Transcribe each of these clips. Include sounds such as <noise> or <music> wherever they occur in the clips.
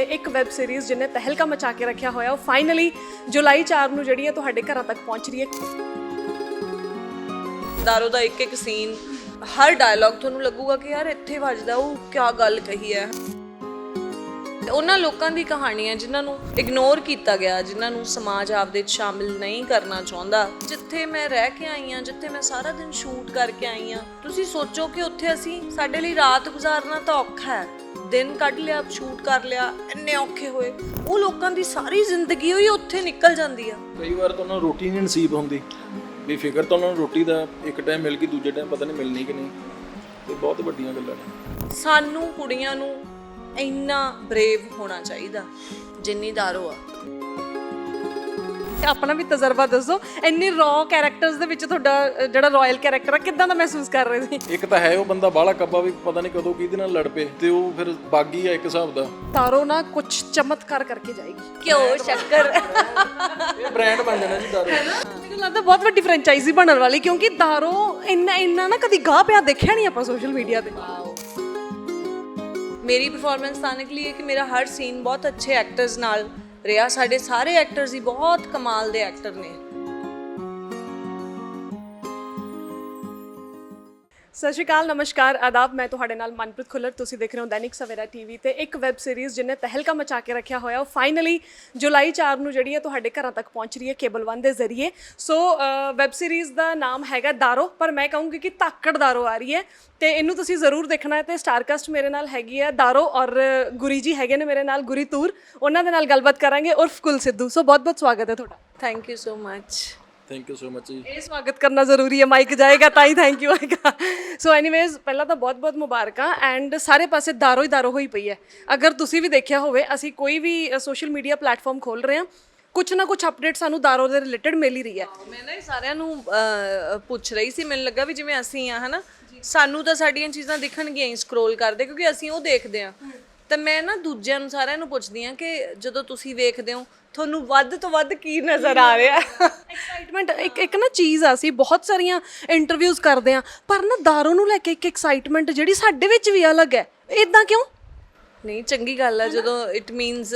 ਤੇ ਇੱਕ web series ਜਿਹਨੇ ਤਹਿਲਕਾ ਮਚਾ ਕੇ ਰੱਖਿਆ ਹੋਇਆ, ਉਹ ਫਾਈਨਲੀ ਜੁਲਾਈ 4 ਨੂੰ ਜਿਹੜੀ ਹੈ ਤੁਹਾਡੇ ਘਰਾਂ ਤੱਕ ਪਹੁੰਚ ਰਹੀ ਹੈ। ਦਾਰੋ ਦਾ ਇੱਕ ਇੱਕ ਸੀਨ ਹਰ ਡਾਇਲੌਗ ਤੁਹਾਨੂੰ ਲੱਗੂਗਾ ਕਿ ਯਾਰ ਇੱਥੇ ਵੱਜਦਾ, ਉਹ ਕਿਆ ਗੱਲ ਕਹੀ ਹੈ। ਉਹਨਾਂ ਲੋਕਾਂ ਦੀ ਕਹਾਣੀਆਂ ਜਿਨ੍ਹਾਂ ਨੂੰ ਇਗਨੋਰ ਕੀਤਾ ਗਿਆ, ਜਿਨ੍ਹਾਂ ਨੂੰ ਸਮਾਜ ਆਪਦੇ 'ਚ ਸ਼ਾਮਿਲ ਨਹੀਂ ਕਰਨਾ ਚਾਹੁੰਦਾ, ਜਿੱਥੇ ਮੈਂ ਰਹਿ ਕੇ ਆਈ ਹਾਂ, ਜਿੱਥੇ ਮੈਂ ਸਾਰਾ ਦਿਨ ਸ਼ੂਟ ਕਰਕੇ ਆਈ ਆ ਤੁਸੀਂ ਸੋਚੋ ਕਿ ਉੱਥੇ ਅਸੀਂ ਸਾਡੇ ਲਈ ਰਾਤ ਗੁਜ਼ਾਰਨਾ ਤਾਂ ਔਖਾ ਹੈ। ਦਿਨ ਕੱਢ ਲਿਆ ਸ਼ੂਟ ਕਰ ਲਿਆ ਇੰਨੇ ਔਖੇ ਹੋਏ। ਉਹ ਲੋਕਾਂ ਦੀ ਸਾਰੀ ਜ਼ਿੰਦਗੀ ਹੋਈ ਉੱਥੇ ਨਿਕਲ ਜਾਂਦੀ ਆ। ਕਈ ਵਾਰ ਤਾਂ ਉਹਨਾਂ ਨੂੰ ਰੋਟੀ ਨਹੀਂ ਨਸੀਬ ਹੁੰਦੀ। ਵੀ ਫਿਕਰ ਤਾਂ ਉਹਨਾਂ ਨੂੰ ਰੋਟੀ ਦਾ ਇੱਕ ਟਾਈਮ ਮਿਲ ਗਈ ਦੂਜੇ ਟਾਈਮ ਪਤਾ ਨਹੀਂ ਮਿਲਣੀ ਕਿ ਨਹੀਂ। ਤੇ ਬਹੁਤ ਵੱਡੀਆਂ ਗੱਲਾਂ ਨੇ। ਸਾਨੂੰ ਕੁੜੀਆਂ ਨੂੰ ਇੰਨਾ ਬਰੇਵ ਹੋਣਾ ਚਾਹੀਦਾ ਜਿੰਨੀ ਦਾਰੋ ਆ। ਤੇ ਆਪਣਾ ਵੀ ਤਜਰਬਾ ਦੱਸੋ ਇੰਨੇ ਰॉ ਕੈਰੈਕਟਰਸ ਦੇ ਵਿੱਚ ਤੁਹਾਡਾ ਜਿਹੜਾ ਰਾਇਲ ਕੈਰੈਕਟਰ ਹੈ ਕਿੱਦਾਂ ਦਾ ਮਹਿਸੂਸ ਕਰ ਰਹੇ ਸੀ? ਇੱਕ ਤਾਂ ਹੈ ਉਹ ਬੰਦਾ ਬਾਹਲਾ ਕੱਬਾ ਵੀ ਪਤਾ ਨਹੀਂ ਕਦੋਂ ਕਿਹਦੇ ਨਾਲ ਲੜ ਪਏ ਤੇ ਉਹ ਫਿਰ ਬਾਗੀ ਆ ਇੱਕ ਹਿਸਾਬ ਦਾ। ਤਾਰੋ ਨਾ ਕੁਝ ਚਮਤਕਾਰ ਕਰਕੇ ਜਾਏਗੀ। ਕਿਉਂ ਸ਼ੱਕਰ। ਇਹ ਬ੍ਰਾਂਡ ਬਣ ਜਾਣਾ ਜੀ ਦਾਰੂ ਮੈਨੂੰ ਲੱਗਦਾ ਬਹੁਤ ਵੱਡੀ ਫਰੈਂਚਾਈਜ਼ੀ ਬਣਨ ਵਾਲੀ ਕਿਉਂਕਿ ਦਾਰੋ ਇੰਨਾ ਇੰਨਾ ਨਾ ਕਦੀ ਗਾਹ ਪਿਆ ਦੇਖਿਆ ਨਹੀਂ ਆਪਾਂ ਸੋਸ਼ਲ ਮੀਡੀਆ ਤੇ। ਮੇਰੀ ਪਰਫਾਰਮੈਂਸ ਤਾਂ ਨਿਕਲੀ ਹੈ ਕਿ ਮੇਰਾ ਹਰ ਸੀਨ ਬਹੁਤ ਅੱਛੇ ਐਕਟਰਸ ਨਾਲ ਰਿਹਾ। ਸਾਡੇ ਸਾਰੇ ਐਕਟਰਸ ਹੀ ਬਹੁਤ ਕਮਾਲ ਦੇ ਐਕਟਰ ਨੇ। ਸਤਿ ਸ਼੍ਰੀ ਅਕਾਲ, ਨਮਸਕਾਰ, ਆਦਾਬ, ਮੈਂ ਤੁਹਾਡੇ ਨਾਲ ਮਨਪ੍ਰੀਤ ਖੁੱਲਰ। ਤੁਸੀਂ ਦੇਖ ਰਹੇ ਹੋ ਦੈਨਿਕ ਸਵੇਰਾ ਟੀਵੀ ਤੇ ਇੱਕ ਵੈਬ ਸੀਰੀਜ਼ ਜਿਹਨੇ ਤਹਿਲਕਾ ਮਚਾ ਕੇ ਰੱਖਿਆ ਹੋਇਆ ਉਹ ਫਾਈਨਲੀ ਜੁਲਾਈ 4 ਨੂੰ ਜਿਹੜੀ ਹੈ ਤੁਹਾਡੇ ਘਰਾਂ ਤੱਕ ਪਹੁੰਚ ਰਹੀ ਹੈ ਕੇਬਲ 1 ਦੇ ਜ਼ਰੀਏ। ਸੋ ਵੈਬ ਸੀਰੀਜ਼ ਦਾ ਨਾਮ ਹੈਗਾ ਦਾਰੋ, ਪਰ ਮੈਂ ਕਹੂੰਗੀ ਕਿ ਤਾਕੜ ਦਾਰੋ ਆ ਰਹੀ ਹੈ ਤੇ ਇਹਨੂੰ ਤੁਸੀਂ ਜ਼ਰੂਰ ਦੇਖਣਾ ਹੈ ਤੇ ਸਟਾਰਕਾਸਟ ਮੇਰੇ ਨਾਲ ਹੈਗੀ ਹੈ ਦਾਰੋ ਔਰ ਗੁਰੀ ਜੀ ਹੈਗੇ ਨੇ ਮੇਰੇ ਨਾਲ, ਗੁਰੀ ਤੂਰ। ਉਹਨਾਂ ਦੇ ਨਾਲ ਗੱਲਬਾਤ ਕਰਾਂਗੇ, ਉਰਫ ਕੁਲ ਸਿੱਧੂ ਸੋ ਬਹੁਤ ਬਹੁਤ ਸਵਾਗਤ ਹੈ ਤੁਹਾਡਾ। Thank you so much thank you so much ਜੀ ਇਹ ਸਵਾਗਤ ਕਰਨਾ ਜ਼ਰੂਰੀ ਹੈ ਮਾਈਕ ਜਾਏਗਾ ਤਾਂ ਹੀ ਥੈਂਕ ਯੂ ਆਏਗਾ ਸੋ ਐਨੀਵੇਜ਼ ਪਹਿਲਾਂ ਤਾਂ ਬਹੁਤ-ਬਹੁਤ ਮੁਬਾਰਕਾਂ ਐਂਡ ਸਾਰੇ ਪਾਸੇ ਦਾਰੋ ਹੀ ਦਾਰੋ ਹੋਈ ਪਈ ਹੈ। ਅਗਰ ਤੁਸੀਂ ਵੀ ਦੇਖਿਆ ਹੋਵੇ ਅਸੀਂ ਕੋਈ ਵੀ ਸੋਸ਼ਲ ਮੀਡੀਆ ਪਲੇਟਫਾਰਮ ਖੋਲ ਰਹੇ ਹਾਂ ਕੁਝ ਨਾ ਕੁਝ ਅਪਡੇਟ ਸਾਨੂੰ ਦਾਰੋ ਦੇ ਰਿਲੇਟਡ ਮਿਲ ਹੀ ਰਹੀ ਹੈ। ਮੈਂ ਨਾ ਇਹ ਸਾਰਿਆਂ ਨੂੰ ਅਹ, ਪੁੱਛ ਰਹੀ ਸੀ ਮੈਨੂੰ ਲੱਗਾ ਵੀ ਜਿਵੇਂ ਅਸੀਂ ਆ ਹਨਾ? ਸਾਨੂੰ ਤਾਂ ਸਾਡੀਆਂ ਚੀਜ਼ਾਂ ਦਿਖਣਗੀਆਂ ਹੀ ਸਕਰੋਲ ਕਰਦੇ ਕਿਉਂਕਿ ਅਸੀਂ ਉਹ ਦੇਖਦੇ ਆ ਤਾਂ ਮੈਂ ਨਾ ਦੂਜਿਆਂ ਨੂੰ ਸਾਰਿਆਂ ਨੂੰ ਪੁੱਛਦੀ ਆ ਕਿ ਜਦੋਂ ਤੁਸੀਂ ਵੇਖਦੇ ਹੋ ਤੁਹਾਨੂੰ ਵੱਧ ਤੋਂ ਵੱਧ ਕੀ ਨਜ਼ਰ ਆ ਰਿਹਾ? ਐਕਸਾਈਟਮੈਂਟ ਇੱਕ ਇੱਕ ਨਾ ਚੀਜ਼ ਆ ਸੀ ਬਹੁਤ ਸਾਰੀਆਂ ਇੰਟਰਵਿਊਜ਼ ਕਰਦੇ ਆ ਪਰ ਨਾ ਦਾਰੋ ਨੂੰ ਲੈ ਕੇ ਇੱਕ ਐਕਸਾਈਟਮੈਂਟ ਜਿਹੜੀ ਸਾਡੇ ਵਿੱਚ ਵੀ ਅਲੱਗ ਹੈ। ਇਦਾਂ ਕਿਉਂ? ਨਹੀਂ ਚੰਗੀ ਗੱਲ ਹੈ ਜਦੋਂ ਇਟ ਮੀਨਸ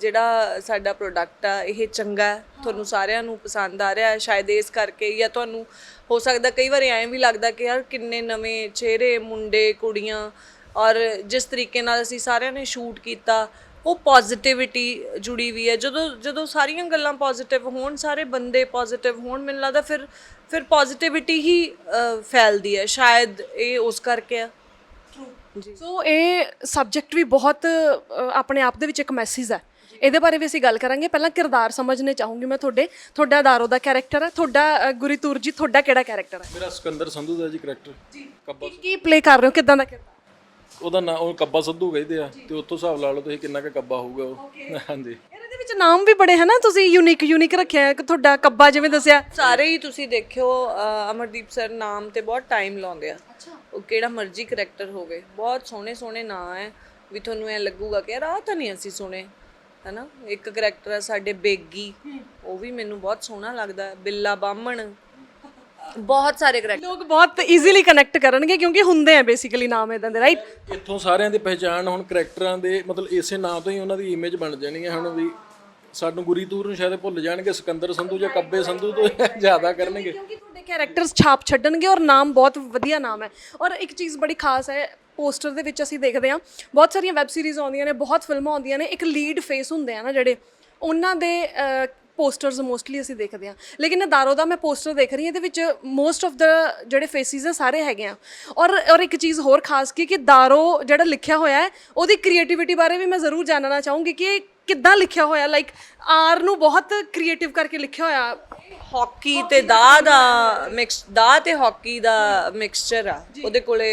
ਜਿਹੜਾ ਸਾਡਾ ਪ੍ਰੋਡਕਟ ਆ ਇਹ ਚੰਗਾ ਹੈ ਤੁਹਾਨੂੰ ਸਾਰਿਆਂ ਨੂੰ ਪਸੰਦ ਆ ਰਿਹਾ ਹੈ ਸ਼ਾਇਦ ਇਸ ਕਰਕੇ ਜਾਂ ਤੁਹਾਨੂੰ ਹੋ ਸਕਦਾ ਕਈ ਵਾਰ ਐਂ ਵੀ ਲੱਗਦਾ ਕਿ ਯਾਰ ਕਿੰਨੇ ਨਵੇਂ ਚਿਹਰੇ ਮੁੰਡੇ ਕੁੜੀਆਂ ਔਰ ਜਿਸ ਤਰੀਕੇ ਨਾਲ ਅਸੀਂ ਸਾਰਿਆਂ ਨੇ ਸ਼ੂਟ ਕੀਤਾ ਉਹ ਪੋਜ਼ਿਟਿਵਿਟੀ ਜੁੜੀ ਵੀ ਹੈ। ਜਦੋਂ ਜਦੋਂ ਸਾਰੀਆਂ ਗੱਲਾਂ ਪੋਜ਼ਿਟਿਵ ਹੋਣ ਸਾਰੇ ਬੰਦੇ ਪੋਜ਼ਿਟਿਵ ਹੋਣ ਮੈਨੂੰ ਲੱਗਦਾ ਫਿਰ ਫਿਰ ਪੋਜ਼ਿਟਿਵਿਟੀ ਹੀ ਫੈਲਦੀ ਹੈ। ਸ਼ਾਇਦ ਇਹ ਉਸ ਕਰਕੇ ਆ ਸੋ ਇਹ ਸਬਜੈਕਟ ਵੀ ਬਹੁਤ ਆਪਣੇ ਆਪ ਦੇ ਵਿੱਚ ਇੱਕ ਮੈਸੇਜ ਹੈ। ਇਹਦੇ ਬਾਰੇ ਵੀ ਅਸੀਂ ਗੱਲ ਕਰਾਂਗੇ। ਪਹਿਲਾਂ ਕਿਰਦਾਰ ਸਮਝਣੇ ਚਾਹੂੰਗੀ ਮੈਂ ਤੁਹਾਡੇ। ਤੁਹਾਡਾ ਦਾਰੋ ਦਾ ਕੈਰੈਕਟਰ ਹੈ। ਤੁਹਾਡਾ ਗੁਰੀਤੂਰ ਜੀ ਤੁਹਾਡਾ ਕਿਹੜਾ ਕੈਰੈਕਟਰ ਹੈ? ਮੇਰਾ ਸਿਕੰਦਰ ਸੰਧੂ ਦਾ ਜੀ ਕਰੈਕਟਰ ਜੀ। ਕੀ ਪਲੇ ਕਰ ਰਹੇ ਹੋ? ਕਿਦਾਂ ਦਾ ਕਿਰਦਾਰ? ਉਹਦਾ ਨਾਂ ਉਹ ਕੱਬਾ ਸੰਧੂ ਕਹਿੰਦੇ ਆ ਤੇ ਉੱਥੋਂ ਹਿਸਾਬ ਲਾ ਲਓ ਤੁਸੀਂ ਕਿੰਨਾ ਕੁ ਕੱਬਾ ਹੋਊਗਾ ਉਹ। <laughs> ਹਾਂਜੀ। ਯਾਰ ਇਹਦੇ ਵਿੱਚ ਨਾਮ ਵੀ ਬੜੇ ਹੈ ਨਾ ਤੁਸੀਂ ਯੂਨੀਕ ਯੂਨੀਕ ਰੱਖਿਆ ਹੈ ਕਿ ਤੁਹਾਡਾ ਕੱਬਾ ਜਿਵੇਂ ਦੱਸਿਆ। ਸਾਰੇ ਹੀ ਤੁਸੀਂ ਦੇਖਿਓ ਅਮਰਦੀਪ ਸਰ ਨਾਮ ਤੇ ਬਹੁਤ ਟਾਈਮ ਲਾਉਂਦੇ ਆ। ਉਹ ਕਿਹੜਾ ਮਰਜ਼ੀ ਕਰੈਕਟਰ ਹੋਵੇ ਬਹੁਤ ਸੋਹਣੇ ਸੋਹਣੇ ਨਾਂ ਹੈ। ਵੀ ਤੁਹਾਨੂੰ ਐ ਲੱਗੂਗਾ ਕਿ ਯਾਰ ਆਹ ਤਾਂ ਨਹੀਂ ਅਸੀਂ ਸੁਣੇ ਹੈਨਾ? ਇੱਕ ਕਰੈਕਟਰ ਹੈ ਸਾਡੇ ਬੇਗੀ ਉਹ ਵੀ ਮੈਨੂੰ ਬਹੁਤ ਸੋਹਣਾ ਲੱਗਦਾ ਹੈ। ਬਿੱਲਾ ਬਾਹਮਣ। ਬਹੁਤ ਸਾਰੇ ਕਰੈਕਟਰ ਲੋਕ ਬਹੁਤ ਈਜ਼ੀਲੀ ਕਨੈਕਟ ਕਰਨਗੇ ਕਿਉਂਕਿ ਹੁੰਦੇ ਆ ਬੇਸਿਕਲੀ ਨਾਮ ਇਦਾਂ ਦੇ ਰਾਈਟ ਇੱਥੋਂ ਸਾਰਿਆਂ ਦੀ ਪਹਿਚਾਣ ਹੁਣ ਕਰੈਕਟਰਾਂ ਦੇ ਮਤਲਬ ਇਸੇ ਨਾਂ ਤੋਂ ਹੀ ਉਹਨਾਂ ਦੀ ਇਮੇਜ ਬਣ ਜਾਣੀ ਹੈ ਹੁਣ ਵੀ। ਸਾਨੂੰ ਗੁਰੀਤੂਰ ਨੂੰ ਸ਼ਾਇਦ ਭੁੱਲ ਜਾਣਗੇ ਸਿਕੰਦਰ ਸੰਧੂ ਜਾਂ ਕੱਬੇ ਸੰਧੂ ਤੋਂ <laughs> ਜ਼ਿਆਦਾ ਕਰਨਗੇ। ਕਿਉਂਕਿ ਤੁਹਾਡੇ ਕੈਰੈਕਟਰਸ ਛਾਪ ਛੱਡਣਗੇ ਔਰ ਨਾਮ ਬਹੁਤ ਵਧੀਆ ਨਾਮ ਹੈ। ਔਰ ਇੱਕ ਚੀਜ਼ ਬੜੀ ਖਾਸ ਹੈ ਪੋਸਟਰ ਦੇ ਵਿੱਚ ਅਸੀਂ ਦੇਖਦੇ ਹਾਂ ਬਹੁਤ ਸਾਰੀਆਂ ਵੈਬ ਸੀਰੀਜ਼ ਆਉਂਦੀਆਂ ਨੇ ਬਹੁਤ ਫਿਲਮਾਂ ਆਉਂਦੀਆਂ ਨੇ ਇੱਕ ਲੀਡ ਫੇਸ ਹੁੰਦੇ ਆ ਨਾ ਜਿਹੜੇ ਉਹਨਾਂ ਦੇ ਪੋਸਟਰਸ ਮੋਸਟਲੀ ਅਸੀਂ ਦੇਖਦੇ ਹਾਂ। ਲੇਕਿਨ ਇਹ ਦਾਰੋ ਦਾ ਮੈਂ ਪੋਸਟਰ ਦੇਖ ਰਹੀ ਹਾਂ, ਇਹਦੇ ਵਿੱਚ ਮੋਸਟ ਆਫ ਦਾ ਜਿਹੜੇ ਫੇਸਿਸ ਆ, ਸਾਰੇ ਹੈਗੇ ਆ। ਔਰ ਔਰ ਇੱਕ ਚੀਜ਼ ਹੋਰ ਖਾਸ ਕੀ, ਕਿ ਦਾਰੋ ਜਿਹੜਾ ਲਿਖਿਆ ਹੋਇਆ ਹੈ, ਉਹਦੀ ਕ੍ਰੀਏਟੀਵਿਟੀ ਬਾਰੇ ਵੀ ਮੈਂ ਜ਼ਰੂਰ ਜਾਣਨਾ ਚਾਹੂੰਗੀ ਕਿ ਇਹ ਕਿੱਦਾਂ ਲਿਖਿਆ ਹੋਇਆ? ਲਾਈਕ ਆਰ ਨੂੰ ਬਹੁਤ ਕ੍ਰੀਏਟਿਵ ਕਰਕੇ ਲਿਖਿਆ ਹੋਇਆ। ਹਾਕੀ ਤੇ ਦਾ ਦਾ ਮਿਕਸ ਦਾ ਤੇ ਹਾਕੀ ਦਾ ਮਿਕਸਚਰ ਆ। ਉਹਦੇ ਕੋਲੇ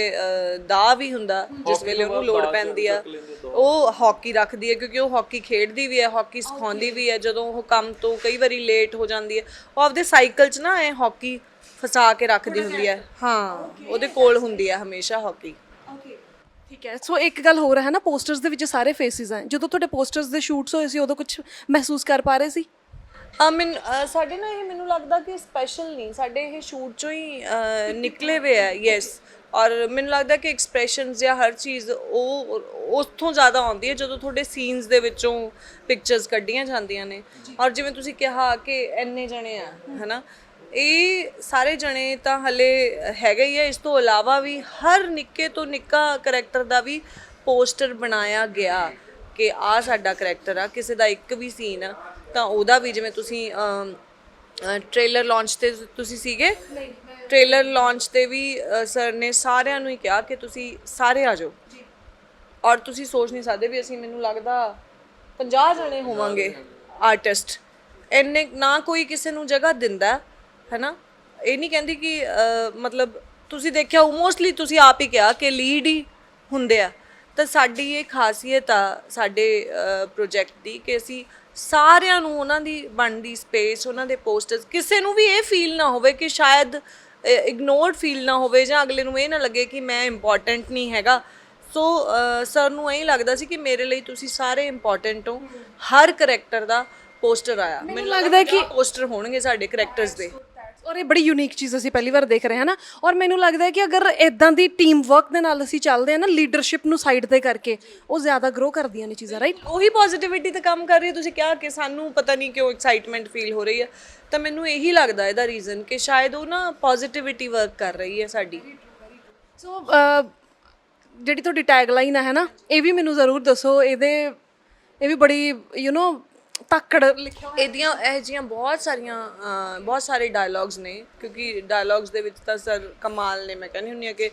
ਦਾ ਵੀ ਹੁੰਦਾ ਜਿਸ ਵੇਲੇ ਉਹਨੂੰ ਲੋੜ ਪੈਂਦੀ ਆ। ਉਹ ਹਾਕੀ ਰੱਖਦੀ ਹੈ ਕਿਉਂਕਿ ਉਹ ਹਾਕੀ ਖੇਡਦੀ ਵੀ ਹੈ ਹਾਕੀ ਸਿਖਾਉਂਦੀ ਵੀ ਹੈ ਜਦੋਂ ਉਹ ਕੰਮ ਤੋਂ ਕਈ ਵਾਰੀ ਲੇਟ ਹੋ ਜਾਂਦੀ ਹੈ ਉਹ ਆਪਦੇ ਸਾਈਕਲ 'ਚ ਨਾ ਐ ਹਾਕੀ ਫਸਾ ਕੇ ਰੱਖਦੀ ਹੁੰਦੀ ਹੈ ਹਾਂ ਉਹਦੇ ਕੋਲ ਹੁੰਦੀ ਹੈ ਹਮੇਸ਼ਾ ਹਾਕੀ ਠੀਕ ਹੈ। ਸੋ ਇੱਕ ਗੱਲ ਹੋਰ ਹੈ ਨਾ ਪੋਸਟਰਸ ਦੇ ਵਿੱਚ ਸਾਰੇ ਫੇਸਿਸ ਆ ਜਦੋਂ ਤੁਹਾਡੇ ਪੋਸਟਰਸ ਦੇ ਸ਼ੂਟਸ ਹੋਏ ਸੀ ਉਦੋਂ ਕੁਝ ਮਹਿਸੂਸ ਕਰ ਪਾ ਰਹੇ ਸੀ? ਆ ਮੈਂ ਸਾਡੇ ਨਾ ਇਹ ਮੈਨੂੰ ਲੱਗਦਾ ਕਿ ਸਪੈਸ਼ਲ ਨਹੀਂ। ਸਾਡੇ ਇਹ ਸ਼ੂਟ ਚੋਂ ਹੀ ਅਹ, ਨਿਕਲੇ ਹੋਏ ਆ ਯੈਸ ਔਰ ਮੈਨੂੰ ਲੱਗਦਾ ਕਿ ਐਕਸਪ੍ਰੈਸ਼ਨਸ ਜਾਂ ਹਰ ਚੀਜ਼ ਉਹ ਉੱਥੋਂ ਜ਼ਿਆਦਾ ਆਉਂਦੀ ਹੈ ਜਦੋਂ ਤੁਹਾਡੇ ਸੀਨਸ ਦੇ ਵਿੱਚੋਂ ਪਿਕਚਰਸ ਕੱਢੀਆਂ ਜਾਂਦੀਆਂ ਨੇ। ਔਰ ਜਿਵੇਂ ਤੁਸੀਂ ਕਿਹਾ ਕਿ ਇੰਨੇ ਜਣੇ ਆ ਹਨਾ? ਇਹ ਸਾਰੇ ਜਣੇ ਤਾਂ ਹਲੇ ਹੈਗੇ ਹੀ ਆ। ਇਸ ਤੋਂ ਇਲਾਵਾ ਵੀ ਹਰ ਨਿੱਕੇ ਤੋਂ ਨਿੱਕਾ ਕੈਰੈਕਟਰ ਦਾ ਵੀ ਪੋਸਟਰ ਬਣਾਇਆ ਗਿਆ ਕਿ ਆ ਸਾਡਾ ਕੈਰੈਕਟਰ ਆ। ਕਿਸੇ ਦਾ ਇੱਕ ਵੀ ਸੀਨ ਆ ਤਾਂ ਉਹਦਾ ਵੀ ਜਿਵੇਂ ਤੁਸੀਂ ਟ੍ਰੇਲਰ ਲਾਂਚ ਤੇ ਤੁਸੀਂ ਸੀਗੇ? ਟ੍ਰੇਲਰ ਲਾਂਚ ਤੇ ਵੀ ਸਰ ਨੇ ਸਾਰਿਆਂ ਨੂੰ ਹੀ ਕਿਹਾ ਕਿ ਤੁਸੀਂ ਸਾਰੇ ਆ ਜਾਓ। ਔਰ ਤੁਸੀਂ ਸੋਚ ਨਹੀਂ ਸਕਦੇ ਵੀ ਅਸੀਂ ਮੈਨੂੰ ਲੱਗਦਾ 50 ਜਣੇ ਹੋਵਾਂਗੇ ਆਰਟਿਸਟ ਇੰਨੇ ਨਾ ਕੋਈ ਕਿਸੇ ਨੂੰ ਜਗ੍ਹਾ ਦਿੰਦਾ। ਹੈ, ਹੈਨਾ? ਇਹ ਨਹੀਂ ਕਹਿੰਦੀ ਕਿ ਅਹ, ਮਤਲਬ ਤੁਸੀਂ ਦੇਖਿਆ ਮੋਸਟਲੀ ਤੁਸੀਂ ਆਪ ਹੀ ਕਿਹਾ ਕਿ ਲੀਡ ਹੀ ਹੁੰਦੇ ਆ। ਤਾਂ ਸਾਡੀ ਇਹ ਖਾਸੀਅਤ ਆ ਸਾਡੇ ਪ੍ਰੋਜੈਕਟ ਦੀ ਕਿ ਅਸੀਂ ਸਾਰਿਆਂ ਨੂੰ ਉਹਨਾਂ ਦੀ ਬਣਦੀ ਸਪੇਸ ਉਹਨਾਂ ਦੇ ਪੋਸਟਰਸ ਕਿਸੇ ਨੂੰ ਵੀ ਇਹ ਫੀਲ ਨਾ ਹੋਵੇ ਕਿ ਸ਼ਾਇਦ ਇਗਨੋਰਡ ਫੀਲ ਨਾ ਹੋਵੇ ਜਾਂ ਅਗਲੇ ਨੂੰ ਇਹ ਨਾ ਲੱਗੇ ਕਿ ਮੈਂ ਇੰਪੋਰਟੈਂਟ ਨਹੀਂ ਹੈਗਾ। ਸੋ ਸਰ ਨੂੰ ਐਂ ਲੱਗਦਾ ਸੀ ਕਿ ਮੇਰੇ ਲਈ ਤੁਸੀਂ ਸਾਰੇ ਇੰਪੋਰਟੈਂਟ ਹੋ। ਹਰ ਕੈਰੈਕਟਰ ਦਾ ਪੋਸਟਰ ਆਇਆ। ਮੈਨੂੰ ਲੱਗਦਾ ਕਿ ਪੋਸਟਰ ਹੋਣਗੇ ਸਾਡੇ ਕੈਰੈਕਟਰਸ ਦੇ। ਔਰ ਇਹ ਬੜੀ ਯੂਨੀਕ ਚੀਜ਼ ਅਸੀਂ ਪਹਿਲੀ ਵਾਰ ਦੇਖ ਰਹੇ ਹਾਂ ਨਾ। ਔਰ ਮੈਨੂੰ ਲੱਗਦਾ ਹੈ ਕਿ ਅਗਰ ਇਦਾਂ ਦੀ ਟੀਮ ਵਰਕ ਦੇ ਨਾਲ ਅਸੀਂ ਚੱਲਦੇ ਹਾਂ ਨਾ ਲੀਡਰਸ਼ਿਪ ਨੂੰ ਸਾਈਡ ਤੇ ਕਰਕੇ ਉਹ ਜ਼ਿਆਦਾ ਗਰੋ ਕਰਦੀਆਂ ਨੇ ਚੀਜ਼ਾਂ ਰਾਈਟ ਉਹੀ ਪੋਜ਼ਿਟਿਵਿਟੀ ਤੇ ਕੰਮ ਕਰ ਰਹੀ ਹੈ। ਤੁਸੀਂ ਕਿਹਾ ਕਿ ਸਾਨੂੰ ਪਤਾ ਨਹੀਂ ਕਿਉਂ ਐਕਸਾਈਟਮੈਂਟ ਫੀਲ ਹੋ ਰਹੀ ਹੈ। ਤਾਂ ਮੈਨੂੰ ਇਹੀ ਲੱਗਦਾ ਇਹਦਾ ਰੀਜ਼ਨ ਕਿ ਸ਼ਾਇਦ ਉਹ ਨਾ ਪੋਜ਼ਿਟਿਵਿਟੀ ਵਰਕ ਕਰ ਰਹੀ ਹੈ ਸਾਡੀ। ਸੋ ਜਿਹੜੀ ਤੁਹਾਡੀ ਟੈਗ ਲਾਈਨ ਹੈ ਨਾ ਇਹ ਵੀ ਮੈਨੂੰ ਜ਼ਰੂਰ ਦੱਸੋ। ਇਹਦੇ ਇਹ ਵੀ ਬੜੀ ਯੂ نو ਤੱਕੜ ਲਿਖਿਆ ਇਹਦੀਆਂ ਇਹ ਜੀਆਂ ਬਹੁਤ ਸਾਰੀਆਂ ਅਹ, ਬਹੁਤ ਸਾਰੇ ਡਾਇਲੌਗਸ ਨੇ ਕਿਉਂਕਿ ਡਾਇਲੌਗਸ ਦੇ ਵਿੱਚ ਤਾਂ ਸਰ ਕਮਾਲ ਨੇ ਮੈਂ ਕਹਿੰਦੀ ਹੁੰਦੀ ਆ ਕਿ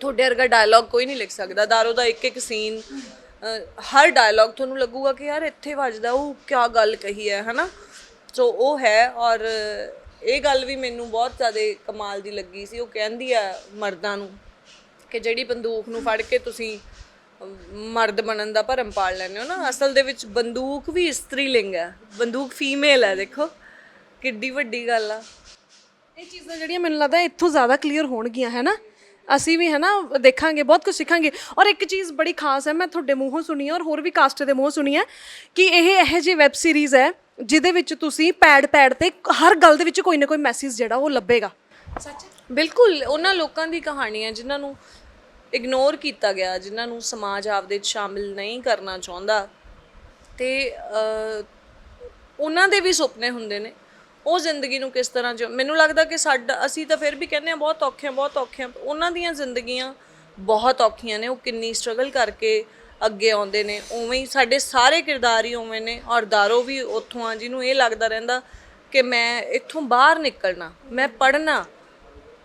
ਤੁਹਾਡੇ ਵਰਗਾ ਡਾਇਲੌਗ ਕੋਈ ਨਹੀਂ ਲਿਖ ਸਕਦਾ। ਦਾਰੋ ਦਾ ਇੱਕ ਇੱਕ ਸੀਨ ਹਰ ਡਾਇਲੌਗ ਤੁਹਾਨੂੰ ਲੱਗੂਗਾ ਕਿ ਯਾਰ ਇੱਥੇ ਵੱਜਦਾ ਉਹ ਕੀ ਗੱਲ ਕਹੀ ਹੈ ਹਨਾ? ਸੋ ਉਹ ਹੈ ਔਰ ਇਹ ਗੱਲ ਵੀ ਮੈਨੂੰ ਬਹੁਤ ਜ਼ਿਆਦਾ ਕਮਾਲ ਦੀ ਲੱਗੀ ਸੀ। ਉਹ ਕਹਿੰਦੀ ਆ ਮਰਦਾਂ ਨੂੰ ਕਿ ਜਿਹੜੀ ਬੰਦੂਕ ਨੂੰ ਫੜ ਕੇ ਤੁਸੀਂ ਮਰਦ ਬਣਨ ਦਾ ਭਰਮ ਪਾਲ ਲੈਂਦੇ ਹੋ ਨਾ। ਅਸਲ ਦੇ ਵਿੱਚ ਬੰਦੂਕ ਵੀ ਇਸਤਰੀ ਲਿੰਗ ਹੈ। ਬੰਦੂਕ ਫੀਮੇਲ ਹੈ ਦੇਖੋ। ਕਿੱਡੀ ਵੱਡੀ ਗੱਲ ਆ। ਇਹ ਚੀਜ਼ਾਂ ਜਿਹੜੀਆਂ ਮੈਨੂੰ ਲੱਗਦਾ ਇੱਥੋਂ ਜ਼ਿਆਦਾ ਕਲੀਅਰ ਹੋਣਗੀਆਂ ਹੈ ਨਾ? ਅਸੀਂ ਵੀ ਹੈ ਨਾ ਦੇਖਾਂਗੇ ਬਹੁਤ ਕੁਝ ਸਿੱਖਾਂਗੇ। ਔਰ ਇੱਕ ਚੀਜ਼ ਬੜੀ ਖਾਸ ਹੈ ਮੈਂ ਤੁਹਾਡੇ ਮੂੰਹੋਂ ਸੁਣੀ ਹੈ ਔਰ ਹੋਰ ਵੀ ਕਾਸਟ ਦੇ ਮੂੰਹੋਂ ਸੁਣੀ ਹੈ ਕਿ ਇਹ ਇਹੋ ਜਿਹੀ ਵੈਬ ਸੀਰੀਜ਼ ਹੈ ਜਿਹਦੇ ਵਿੱਚ ਤੁਸੀਂ ਪੈਡ ਪੈਡ ਤੇ ਹਰ ਗੱਲ ਦੇ ਵਿੱਚ ਕੋਈ ਨਾ ਕੋਈ ਮੈਸੇਜ ਜਿਹੜਾ ਉਹ ਲੱਭੇਗਾ। ਸੱਚ ਬਿਲਕੁਲ ਉਹਨਾਂ ਲੋਕਾਂ ਦੀ ਕਹਾਣੀ ਹੈ ਜਿਨ੍ਹਾਂ ਨੂੰ ਇਗਨੋਰ ਕੀਤਾ ਗਿਆ, ਜਿਨ੍ਹਾਂ ਨੂੰ ਸਮਾਜ ਆਪਦੇ 'ਚ ਸ਼ਾਮਿਲ ਨਹੀਂ ਕਰਨਾ ਚਾਹੁੰਦਾ। ਤੇ ਉਹਨਾਂ ਦੇ ਵੀ ਸੁਪਨੇ ਹੁੰਦੇ ਨੇ। ਉਹ ਜ਼ਿੰਦਗੀ ਨੂੰ ਕਿਸ ਤਰ੍ਹਾਂ ਜੋ ਮੈਨੂੰ ਲੱਗਦਾ ਕਿ ਸਾਡਾ, ਅਸੀਂ ਤਾਂ ਫਿਰ ਵੀ ਕਹਿੰਦੇ ਆ ਬਹੁਤ ਔਖੇ ਆ ਬਹੁਤ ਔਖੇ ਆ ਉਹਨਾਂ ਦੀਆਂ ਜ਼ਿੰਦਗੀਆਂ ਬਹੁਤ ਔਖੀਆਂ ਨੇ। ਉਹ ਕਿੰਨੀ ਸਟਰਗਲ ਕਰਕੇ ਅੱਗੇ ਆਉਂਦੇ ਨੇ। ਉਵੇਂ ਹੀ ਸਾਡੇ ਸਾਰੇ ਕਿਰਦਾਰ ਹੀ ਉਵੇਂ ਨੇ ਔਰ ਦਾਰੋ ਵੀ ਉੱਥੋਂ ਆ, ਜਿਹਨੂੰ ਇਹ ਲੱਗਦਾ ਰਹਿੰਦਾ ਕਿ ਮੈਂ ਇੱਥੋਂ ਬਾਹਰ ਨਿਕਲਣਾ, ਮੈਂ ਪੜ੍ਹਨਾ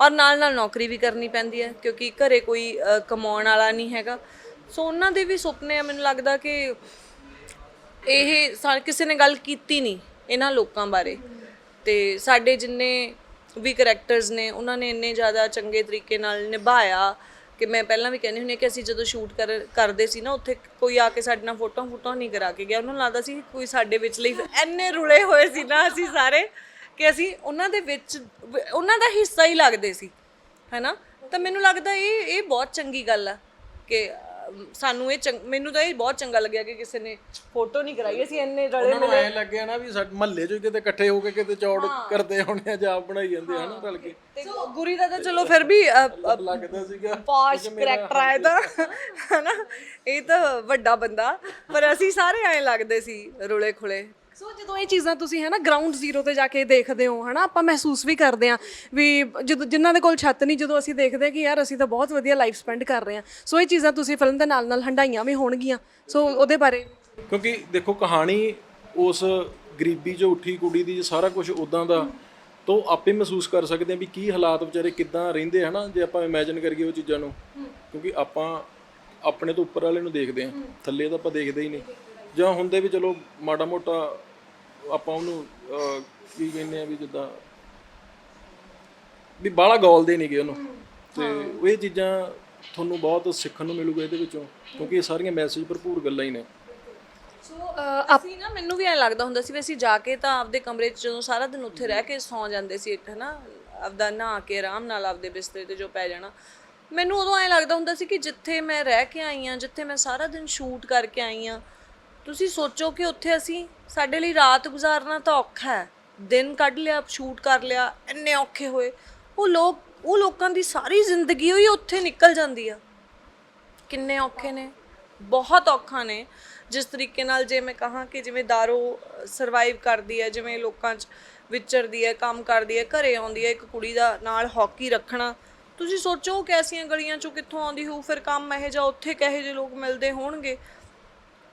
ਔਰ ਨਾਲ ਨਾਲ ਨੌਕਰੀ ਵੀ ਕਰਨੀ ਪੈਂਦੀ ਹੈ ਕਿਉਂਕਿ ਘਰੇ ਕੋਈ ਅ, ਕਮਾਉਣ ਵਾਲਾ ਨਹੀਂ ਹੈਗਾ। ਸੋ ਉਹਨਾਂ ਦੇ ਵੀ ਸੁਪਨੇ ਆ ਮੈਨੂੰ ਲੱਗਦਾ ਕਿ ਇਹ ਸਾ- ਕਿਸੇ ਨੇ ਗੱਲ ਕੀਤੀ ਨਹੀਂ ਇਹਨਾਂ ਲੋਕਾਂ ਬਾਰੇ। ਤੇ ਸਾਡੇ ਜਿੰਨੇ ਵੀ ਕਰੈਕਟਰਸ ਨੇ ਉਹਨਾਂ ਨੇ ਇੰਨੇ ਜ਼ਿਆਦਾ ਚੰਗੇ ਤਰੀਕੇ ਨਾਲ ਨਿਭਾਇਆ ਕਿ ਮੈਂ ਪਹਿਲਾਂ ਵੀ ਕਹਿੰਦੀ ਹੁੰਦੀ ਹਾਂ ਕਿ ਅਸੀਂ ਜਦੋਂ ਸ਼ੂਟ ਕਰ ਕਰਦੇ ਸੀ ਨਾ ਉੱਥੇ ਕੋਈ ਆ ਕੇ ਸਾਡੇ ਨਾਲ ਫੋਟੋਆਂ ਫੋਟੋ ਨਹੀਂ ਕਰਾ ਕੇ ਗਿਆ। ਉਹਨਾਂ ਨੂੰ ਲੱਗਦਾ ਸੀ ਕੋਈ ਸਾਡੇ ਵਿੱਚ ਲਈ ਇੰਨੇ ਰੁਲੇ ਹੋਏ ਸੀ ਨਾ ਅਸੀਂ ਸਾਰੇ। ਕਿ ਅਸੀਂ ਉਹਨਾਂ ਦੇ ਵਿੱਚ ਉਹਨਾਂ ਦਾ ਹਿੱਸਾ ਹੀ ਲੱਗਦੇ ਸੀ ਹੈਨਾ? ਤਾਂ ਮੈਨੂੰ ਲੱਗਦਾ ਇਹ ਇਹ ਬਹੁਤ ਚੰਗੀ ਗੱਲ ਆ ਕਿ ਸਾਨੂੰ ਇਹ ਮੈਨੂੰ ਤਾਂ ਇਹ ਬਹੁਤ ਚੰਗਾ ਲੱਗਿਆ ਕਿ ਕਿਸੇ ਨੇ ਫੋਟੋ ਨਹੀਂ ਕਰਾਈ। ਅਸੀਂ ਇੰਨੇ ਰਲੇ ਨੂੰ ਐ ਲੱਗਿਆ ਨਾ ਵੀ ਸਾਡੇ ਮਹੱਲੇ 'ਚ ਕਿਤੇ ਇਕੱਠੇ ਹੋ ਕੇ ਕਿਤੇ ਚੌੜ ਕਰਦੇ ਹੋਣੇ ਆ ਜਾਂ ਬਣਾਈ ਜਾਂਦੇ ਹਨਾ ਰਲ ਕੇ। ਗੁਰੀ ਦਾ ਤਾਂ ਚਲੋ ਫਿਰ ਵੀ ਲੱਗਦਾ ਸੀਗਾ। ਪੌਸ਼ ਕਰੈਕਟਰ ਆਇਆ ਤਾਂ ਹਨਾ? ਇਹ ਤਾਂ ਵੱਡਾ ਬੰਦਾ। ਪਰ ਅਸੀਂ ਸਾਰੇ ਐਂ ਲੱਗਦੇ ਸੀ ਰੁਲੇ ਖੁਲੇ। ਸੋ ਜਦੋਂ ਇਹ ਚੀਜ਼ਾਂ ਤੁਸੀਂ ਹੈ ਨਾ ਗਰਾਊਂਡ ਜ਼ੀਰੋ ਤੇ ਜਾ ਕੇ ਦੇਖਦੇ ਹੋ ਹਨਾ ਆਪਾਂ ਮਹਿਸੂਸ ਵੀ ਕਰਦੇ ਆ ਵੀ ਜਦੋਂ ਜਿਨ੍ਹਾਂ ਦੇ ਕੋਲ ਛੱਤ ਨਹੀਂ ਜਦੋਂ ਅਸੀਂ ਦੇਖਦੇ ਹਾਂ ਕਿ ਯਾਰ ਅਸੀਂ ਤਾਂ ਬਹੁਤ ਵਧੀਆ ਲਾਈਫ ਸਪੈਂਡ ਕਰ ਰਹੇ ਹਾਂ। ਸੋ ਇਹ ਚੀਜ਼ਾਂ ਤੁਸੀਂ ਫਿਲਮ ਦੇ ਨਾਲ ਨਾਲ ਹੰਡਾਈਆਂ ਵੀ ਹੋਣਗੀਆਂ। ਸੋ ਉਹਦੇ ਬਾਰੇ ਕਿਉਂਕਿ ਦੇਖੋ ਕਹਾਣੀ ਉਸ ਗਰੀਬੀ 'ਚੋਂ ਉੱਠੀ ਕੁੜੀ ਦੀ ਸਾਰਾ ਕੁਝ ਉਦਾਂ ਦਾ ਤੋਂ ਆਪੇ ਮਹਿਸੂਸ ਕਰ ਸਕਦੇ ਆ ਵੀ ਕੀ ਹਾਲਾਤ ਵਿਚਾਰੇ ਕਿੱਦਾਂ ਰਹਿੰਦੇ ਹਨਾ ਜੇ ਆਪਾਂ ਇਮੇਜਿਨ ਕਰੀਏ ਉਹ ਚੀਜ਼ਾਂ ਨੂੰ। ਕਿਉਂਕਿ ਆਪਾਂ ਆਪਣੇ ਤੋਂ ਉੱਪਰ ਵਾਲੇ ਨੂੰ ਦੇਖਦੇ ਆ ਥੱਲੇ ਤਾਂ ਆਪਾਂ ਦੇਖਦੇ ਹੀ ਨਹੀਂ। ਜਾਂ ਹੁੰਦੇ ਵੀ ਚਲੋ ਮਾੜਾ ਮੋਟਾ ਆਪਾਂ ਉਹਨੂੰ ਅਹ, ਕੀ ਕਹਿੰਦੇ ਆ ਵੀ ਜਿੱਦਾਂ ਵੀ ਬਾਹਲਾ ਗੋਲਦੇ ਨਹੀਂਗੇ ਉਹਨੂੰ। ਤੇ ਉਹ ਇਹ ਚੀਜ਼ਾਂ ਤੁਹਾਨੂੰ ਬਹੁਤ ਸਿੱਖਣ ਨੂੰ ਮਿਲੂਗਾ ਇਹਦੇ ਵਿੱਚੋਂ ਕਿਉਂਕਿ ਇਹ ਸਾਰੀਆਂ ਮੈਸੇਜ ਭਰਪੂਰ ਗੱਲਾਂ ਹੀ ਨੇ। ਸੋ ਅਸੀਂ ਨਾ ਮੈਨੂੰ ਵੀ ਐਂ ਲੱਗਦਾ ਹੁੰਦਾ ਸੀ ਵੀ ਅਸੀਂ ਜਾ ਕੇ ਤਾਂ ਆਪਦੇ ਕਮਰੇ 'ਚ ਜਦੋਂ ਸਾਰਾ ਦਿਨ ਉੱਥੇ ਰਹਿ ਕੇ ਸੌਂ ਜਾਂਦੇ ਸੀ ਹਨਾ? ਆਪਦਾ ਨਹਾ ਕੇ ਆਰਾਮ ਨਾਲ ਆਪਦੇ ਬਿਸਤਰੇ ਤੇ ਜੋ ਪੈ ਜਾਣਾ। ਮੈਨੂੰ ਉਦੋਂ ਐਂ ਲੱਗਦਾ ਹੁੰਦਾ ਸੀ ਕਿ ਜਿੱਥੇ ਮੈਂ ਰਹਿ ਕੇ ਆਈ ਆ ਜਿੱਥੇ ਮੈਂ ਸਾਰਾ ਦਿਨ ਸ਼ੂਟ ਕਰਕੇ ਆਈ ਆ ਤੁਸੀਂ ਸੋਚੋ ਕਿ ਉੱਥੇ ਅਸੀਂ ਸਾਡੇ ਲਈ ਰਾਤ ਗੁਜ਼ਾਰਨਾ ਤਾਂ ਔਖਾ ਹੈ। ਦਿਨ ਕੱਢ ਲਿਆ, ਸ਼ੂਟ ਕਰ ਲਿਆ, ਇੰਨੇ ਔਖੇ ਹੋਏ। ਉਹ ਲੋਕ, ਉਹ ਲੋਕਾਂ ਦੀ ਸਾਰੀ ਜ਼ਿੰਦਗੀ ਹੋਈ ਉੱਥੇ ਨਿਕਲ ਜਾਂਦੀ ਆ। ਕਿੰਨੇ ਔਖੇ ਨੇ, ਬਹੁਤ ਔਖਾ ਨੇ। ਜਿਸ ਤਰੀਕੇ ਨਾਲ ਜੇ ਮੈਂ ਕਹਾਂ ਕਿ ਜਿਵੇਂ ਦਾਰੋ ਸਰਵਾਈਵ ਕਰਦੀ ਹੈ, ਜਿਵੇਂ ਲੋਕਾਂ 'ਚ ਵਿਚਰਦੀ ਹੈ, ਕੰਮ ਕਰਦੀ ਹੈ, ਘਰੇ ਆਉਂਦੀ ਹੈ, ਇੱਕ ਕੁੜੀ ਦਾ ਨਾਲ ਹਾਕੀ ਰੱਖਣਾ। ਤੁਸੀਂ ਸੋਚੋ ਕਿ ਐਸੀਆਂ ਗਲੀਆਂ 'ਚੋਂ ਕਿੱਥੋਂ ਆਉਂਦੀ ਹੋਊ, ਫਿਰ ਕੰਮ ਇਹੋ ਜਿਹਾ ਉੱਥੇ ਕਹੇ ਜਿਹੇ ਲੋਕ ਮਿਲਦੇ ਹੋਣਗੇ?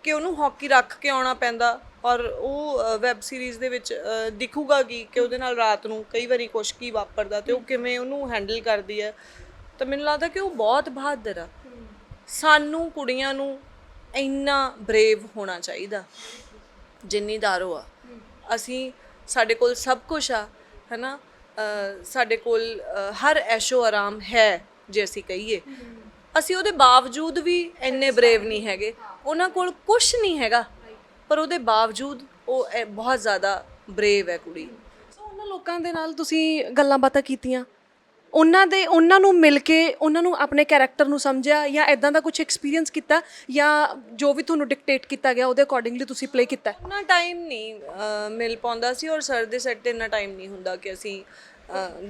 ਕਿ ਉਹਨੂੰ ਹਾਕੀ ਰੱਖ ਕੇ ਆਉਣਾ ਪੈਂਦਾ ਔਰ ਉਹ ਵੈਬ ਸੀਰੀਜ਼ ਦੇ ਵਿੱਚ ਦਿਖੂਗਾ ਕੀ ਕਿ ਉਹਦੇ ਨਾਲ ਰਾਤ ਨੂੰ ਕਈ ਵਾਰੀ ਕੁਛ ਕੀ ਵਾਪਰਦਾ ਤੇ ਉਹ ਕਿਵੇਂ ਉਹਨੂੰ ਹੈਂਡਲ ਕਰਦੀ ਹੈ। ਤਾਂ ਮੈਨੂੰ ਲੱਗਦਾ ਕਿ ਉਹ ਬਹੁਤ ਬਹਾਦਰ ਆ। ਸਾਨੂੰ ਕੁੜੀਆਂ ਨੂੰ ਇੰਨਾ ਬਰੇਵ ਹੋਣਾ ਚਾਹੀਦਾ ਜਿੰਨੀ ਦਾਰੋ ਆ। ਅਸੀਂ ਸਾਡੇ ਕੋਲ ਸਭ ਕੁਝ ਆ ਹੈਨਾ? ਅ, ਸਾਡੇ ਕੋਲ ਹਰ ਐਸ਼ੋ ਆਰਾਮ ਹੈ ਜੇ ਅਸੀਂ ਕਹੀਏ। ਅਸੀਂ ਉਹਦੇ ਬਾਵਜੂਦ ਵੀ ਇੰਨੇ ਬਰੇਵ ਨਹੀਂ ਹੈਗੇ। ਉਹਨਾਂ ਕੋਲ ਕੁਝ ਨਹੀਂ ਹੈਗਾ। ਪਰ ਉਹਦੇ ਬਾਵਜੂਦ ਉਹ ਇਹ ਬਹੁਤ ਜ਼ਿਆਦਾ ਬਰੇਵ ਹੈ ਕੁੜੀ। ਸੋ ਉਹਨਾਂ ਲੋਕਾਂ ਦੇ ਨਾਲ ਤੁਸੀਂ ਗੱਲਾਂ ਬਾਤਾਂ ਕੀਤੀਆਂ। ਉਹਨਾਂ ਦੇ ਉਹਨਾਂ ਨੂੰ ਮਿਲ ਕੇ ਉਹਨਾਂ ਨੂੰ ਆਪਣੇ ਕੈਰੈਕਟਰ ਨੂੰ ਸਮਝਿਆ ਜਾਂ ਇਦਾਂ ਦਾ ਕੁਝ ਐਕਸਪੀਰੀਅੰਸ ਕੀਤਾ ਜਾਂ ਜੋ ਵੀ ਤੁਹਾਨੂੰ ਡਿਕਟੇਟ ਕੀਤਾ ਗਿਆ ਉਹਦੇ ਅਕੋਰਡਿੰਗਲੀ ਤੁਸੀਂ ਪਲੇ ਕੀਤਾ? ਨਾ ਟਾਈਮ ਨਹੀਂ ਅਹ, ਮਿਲ ਪਾਉਂਦਾ ਸੀ ਔਰ ਸਰ ਦੇ ਸੈੱਟ ਤੇ ਇੰਨਾ ਟਾਈਮ ਨਹੀਂ ਹੁੰਦਾ ਕਿ ਅਸੀਂ